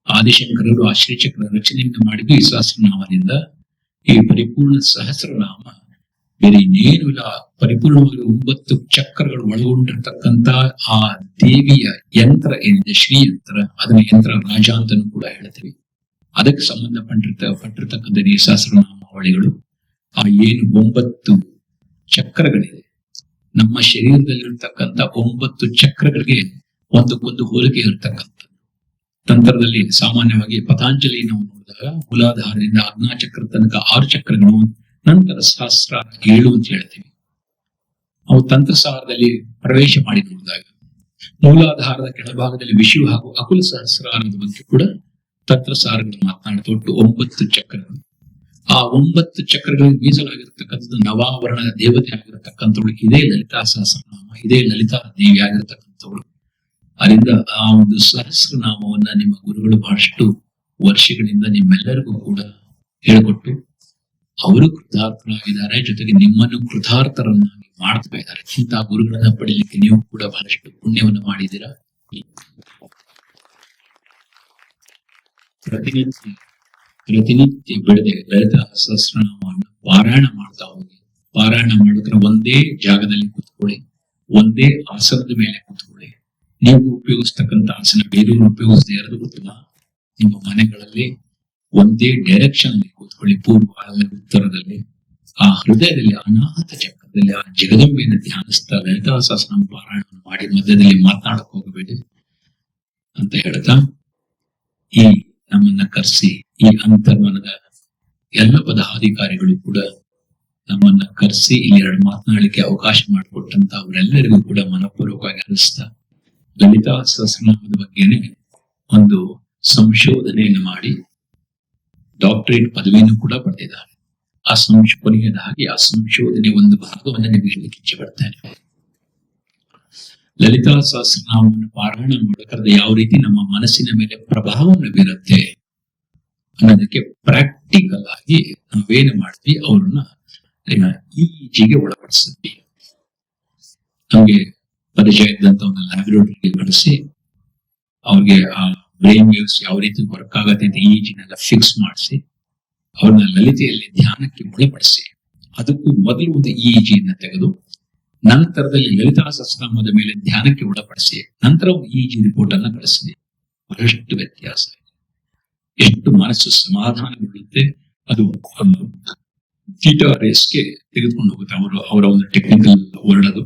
ಆದಿಶಂಕರರು ಆ ಶ್ರೀಚಕ್ರ ರಚನೆಯನ್ನು ಮಾಡಿದ್ದು ಈ ಸಹಸ್ರನಾಮದಿಂದ. ಈ ಪರಿಪೂರ್ಣ ಸಹಸ್ರನಾಮ ಬೇರೆ ಇಲ್ಲ. ಪರಿಪೂರ್ಣವಾಗಿ ಒಂಬತ್ತು ಚಕ್ರಗಳು ಒಳಗೊಂಡಿರ್ತಕ್ಕಂತ ಆ ದೇವಿಯ ಯಂತ್ರ ಏನಿದೆ ಶ್ರೀ ಯಂತ್ರ ಅದನ್ನ ಯಂತ್ರ ರಾಜ ಅಂತಾನೂ ಕೂಡ ಹೇಳ್ತೀವಿ. ಅದಕ್ಕೆ ಸಂಬಂಧಪಟ್ಟಿರ್ತ, ಪಟ್ಟಿರ್ತಕ್ಕಂಥ ಈ ಸಹಸ್ರನಾಮಾವಳಿಗಳು ಆ ಏನು ಒಂಬತ್ತು ಚಕ್ರಗಳಿದೆ ನಮ್ಮ ಶರೀರದಲ್ಲಿರ್ತಕ್ಕಂಥ ಒಂಬತ್ತು ಚಕ್ರಗಳಿಗೆ ಒಂದಕ್ಕೊಂದು ಹೋಲಿಕೆ ಇರ್ತಕ್ಕಂಥ ತಂತ್ರದಲ್ಲಿ ಸಾಮಾನ್ಯವಾಗಿ ಪತಾಂಜಲಿಯನ್ನು ನೋಡಿದಾಗ ಮೂಲಾಧಾರದಿಂದ ಅಗ್ನಾಚಕ್ರ ಚಕ್ರ ತನಕ ಆರು ಚಕ್ರಗಳು ನಂತರ ಶಾಸ್ತ್ರ ಏಳು ಅಂತ ಹೇಳ್ತೀವಿ. ಅವು ತಂತ್ರಸಾರದಲ್ಲಿ ಪ್ರವೇಶ ಮಾಡಿ ನೋಡಿದಾಗ ಮೂಲಾಧಾರದ ಕೆಳಭಾಗದಲ್ಲಿ ವಿಷು ಹಾಗೂ ಅಕುಲ ಸಹಸ್ರಾರದ ಬಗ್ಗೆ ಕೂಡ ತಂತ್ರಸಾರಗಳು ಮಾತನಾಡಿದ ಒಟ್ಟು ಒಂಬತ್ತು ಚಕ್ರಗಳು ಆ ಒಂಬತ್ತು ಚಕ್ರಗಳಿಗೆ ಮೀಸಲಾಗಿರ್ತಕ್ಕಂಥದ್ದು ನವಾವರಣದ ದೇವತೆ ಆಗಿರತಕ್ಕಂಥವಳು. ಇದೇ ಲಲಿತಾ ಸಹಸ್ರನಾಮ, ಇದೇ ಲಲಿತಾ ದೇವಿ ಆಗಿರತಕ್ಕಂಥವಳು. ಅದರಿಂದ ಆ ಒಂದು ಸಹಸ್ರನಾಮವನ್ನ ನಿಮ್ಮ ಗುರುಗಳು ಬಹಳಷ್ಟು ವರ್ಷಗಳಿಂದ ನಿಮ್ಮೆಲ್ಲರಿಗೂ ಕೂಡ ಹೇಳಿಕೊಟ್ಟು ಅವರು ಕೃತಾರ್ಥರಾಗಿದ್ದಾರೆ, ಜೊತೆಗೆ ನಿಮ್ಮನ್ನು ಕೃತಾರ್ಥರನ್ನಾಗಿ ಮಾಡ್ತಾ ಇದ್ದಾರೆ. ಇಂತಹ ಗುರುಗಳನ್ನ ಪಡೀಲಿಕ್ಕೆ ನೀವು ಕೂಡ ಬಹಳಷ್ಟು ಪುಣ್ಯವನ್ನು ಮಾಡಿದ್ದೀರಾ? ಪ್ರತಿನಿತ್ಯ ಪ್ರತಿನಿತ್ಯ ಬೆಳೆದ ಬೆಳೆದ ಸಹಸ್ರನಾಮವನ್ನು ಪಾರಾಯಣ ಮಾಡ್ತಾ ಹೋಗಿ, ಪಾರಾಯಣ ಮಾಡಿದ್ರೆ ಒಂದೇ ಜಾಗದಲ್ಲಿ ಕೂತ್ಕೊಳ್ಳಿ, ಒಂದೇ ಆಸನದ ಮೇಲೆ ಕೂತ್ಕೊಳ್ಳಿ. ನೀವು ಉಪಯೋಗಿಸ್ತಕ್ಕಂಥ ಆಸನ ಬೇರೆಯವರು ಉಪಯೋಗಿಸದೇ ಇರೋದು ಉತ್ತಮ. ನಿಮ್ಮ ಮನೆಗಳಲ್ಲಿ ಒಂದೇ ಡೈರೆಕ್ಷನ್ ಅಲ್ಲಿ ಕೂತ್ಕೊಳ್ಳಿ. ಪೂರ್ವ ಉತ್ತರದಲ್ಲಿ, ಆ ಹೃದಯದಲ್ಲಿ ಅನಾಥ ಚಕ್ರದಲ್ಲಿ, ಆ ಜಗದಂಬೆಯನ್ನು ಧ್ಯಾನಿಸ್ತಾ ಲಲಿತಾ ಸಹಸ್ರನಾಮ ಪಾರಾಯಣ ಮಾಡಿ ಮಧ್ಯದಲ್ಲಿ ಮಾತನಾಡಕ್ ಹೋಗಬೇಡಿ ಅಂತ ಹೇಳ್ತಾ, ಈ ನಮ್ಮನ್ನ ಕರೆಸಿ, ಈ ಅಂತರ್ಮನದ ಎಲ್ಲ ಪದಾಧಿಕಾರಿಗಳು ಕೂಡ ನಮ್ಮನ್ನ ಕರೆಸಿ, ಇಲ್ಲಿ ಎರಡು ಮಾತನಾಡಲಿಕ್ಕೆ ಅವಕಾಶ ಮಾಡಿಕೊಟ್ಟಂತ ಅವರೆಲ್ಲರಿಗೂ ಕೂಡ ಮನಪೂರ್ವಕವಾಗಿ ಹರಿಸ್ತಾ ಲಲಿತಾ ಸಹಸ್ರನಾಮದ ಬಗ್ಗೆನೆ ಒಂದು ಸಂಶೋಧನೆಯನ್ನು ಮಾಡಿ ಡಾಕ್ಟರೇಟ್ ಪದವಿಯನ್ನು ಕೂಡ ಪಡೆದಿದ್ದಾರೆ. ಆ ಸಂಶೋಧನೆಯದಾಗಿ ಆ ಸಂಶೋಧನೆ ಒಂದು ಭಾಗವನ್ನು ನಿಮಗೆ ಹೇಳಲಿಕ್ಕೆ ಇಚ್ಛೆ ಪಡ್ತೇನೆ. ಲಲಿತಾ ಸಹಸ್ರನಾಮವನ್ನು ಪಾರಾಯಣ ಮಾಡಬೇಕಾದ್ರೆ ಯಾವ ರೀತಿ ನಮ್ಮ ಮನಸ್ಸಿನ ಮೇಲೆ ಪ್ರಭಾವವನ್ನು ಬೀರುತ್ತೆ ಅನ್ನೋದಕ್ಕೆ ಪ್ರಾಕ್ಟಿಕಲ್ ಆಗಿ ನಾವೇನು ಮಾಡ್ತೀವಿ ಅವರನ್ನ ಈಜಿಗೆ ಒಳಪಡಿಸ್ತೀವಿ ನಮಗೆ ಪರಿಚಯ ಇದ್ದಂತ ಒಂದು ಲ್ಯಾಬೊರೇಟರಿಗೆ ಬಳಸಿ ಅವ್ರಿಗೆ ಆ ಬ್ರೈನ್ ವೇವ್ಸ್ ಯಾವ ರೀತಿ ವರ್ಕ್ ಆಗತ್ತೆ ಅಂತ ಈಜಿನೆಲ್ಲ ಫಿಕ್ಸ್ ಮಾಡಿಸಿ ಅವ್ರನ್ನ ಲಲಿತೆಯಲ್ಲಿ ಧ್ಯಾನಕ್ಕೆ ಒಳಪಡಿಸಿ, ಅದಕ್ಕೂ ಮೊದಲು ಒಂದು ಇಜಿಯನ್ನು ತೆಗೆದು, ನಂತರದಲ್ಲಿ ಲಲಿತಾ ಸಹಸ್ರನಾಮದ ಮೇಲೆ ಧ್ಯಾನಕ್ಕೆ ಒಳಪಡಿಸಿ, ನಂತರ ಒಂದು ಇಜಿ ರಿಪೋರ್ಟ್ ಅನ್ನ ಕಳಿಸಿದೆ ಬಹಳಷ್ಟು ವ್ಯತ್ಯಾಸ. ಎಷ್ಟು ಮನಸ್ಸು ಸಮಾಧಾನಗೊಳ್ಳುತ್ತೆ, ಅದು ಥೀಟಾ ರೇಸ್ಗೆ ತೆಗೆದುಕೊಂಡು ಹೋಗುತ್ತೆ. ಅವರು, ಅವರ ಒಂದು ಟೆಕ್ನಿಕಲ್ ವರ್ಡ್ ಅದು.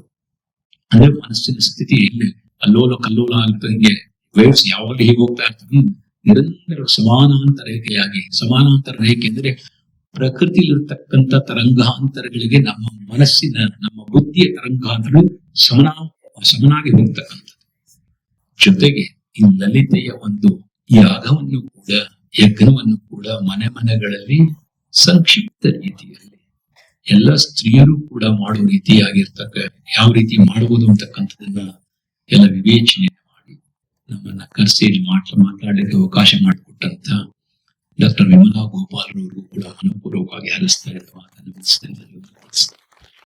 ಅಂದ್ರೆ ಮನಸ್ಸಿನ ಸ್ಥಿತಿ ಇಲ್ಲಿ ಅಲ್ಲೋಲ ಕಲ್ಲೋಲ ಅಂತ ಹಿಂಗೆ ವೇವ್ಸ್ ಯಾವಾಗಲೂ ಹೀಗೆ ಹೋಗ್ತಾ ಇರ್ತದೆ. ನಿರಂತರ ಸಮಾನಾಂತರ ರೇಖೆಯಾಗಿ, ಸಮಾನಾಂತರ ರೇಖೆ ಅಂದ್ರೆ ಪ್ರಕೃತಿಲಿರ್ತಕ್ಕಂಥ ತರಂಗಾಂತರಗಳಿಗೆ ನಮ್ಮ ಮನಸ್ಸಿನ, ನಮ್ಮ ಬುದ್ಧಿಯ ತರಂಗಾಂತರಗಳು ಸಮನ, ಸಮನಾಗಿ ಹೋಗ್ತಕ್ಕಂಥದ್ದು. ಜೊತೆಗೆ ಈ ಲಲಿತೆಯ ಒಂದು ಯಾಗವನ್ನು ಕೂಡ, ಯಜ್ಞವನ್ನು ಕೂಡ ಮನೆ ಮನೆಗಳಲ್ಲಿ ಸಂಕ್ಷಿಪ್ತ ರೀತಿಯಲ್ಲಿ ಎಲ್ಲ ಸ್ತ್ರೀಯರು ಕೂಡ ಮಾಡುವ ರೀತಿಯಾಗಿರ್ತಕ್ಕ, ಯಾವ ರೀತಿ ಮಾಡಬಹುದು ಅಂತಕ್ಕಂಥದ್ದನ್ನ ಎಲ್ಲ ವಿವೇಚನೆ ನಮ್ಮನ್ನ ಕರೆಸಿ ಇಲ್ಲಿ ಮಾತ್ರ ಮಾತಾಡಲಿಕ್ಕೆ ಅವಕಾಶ ಮಾಡಿಕೊಟ್ಟಂತ ಡಾಕ್ಟರ್ ವಿಮಲಾ ಗೋಪಾಲ್ ಅವರು ಕೂಡ ಅನುಪೂರ್ವಕವಾಗಿ ಹರಿಸ್ತಾ ಇರುವ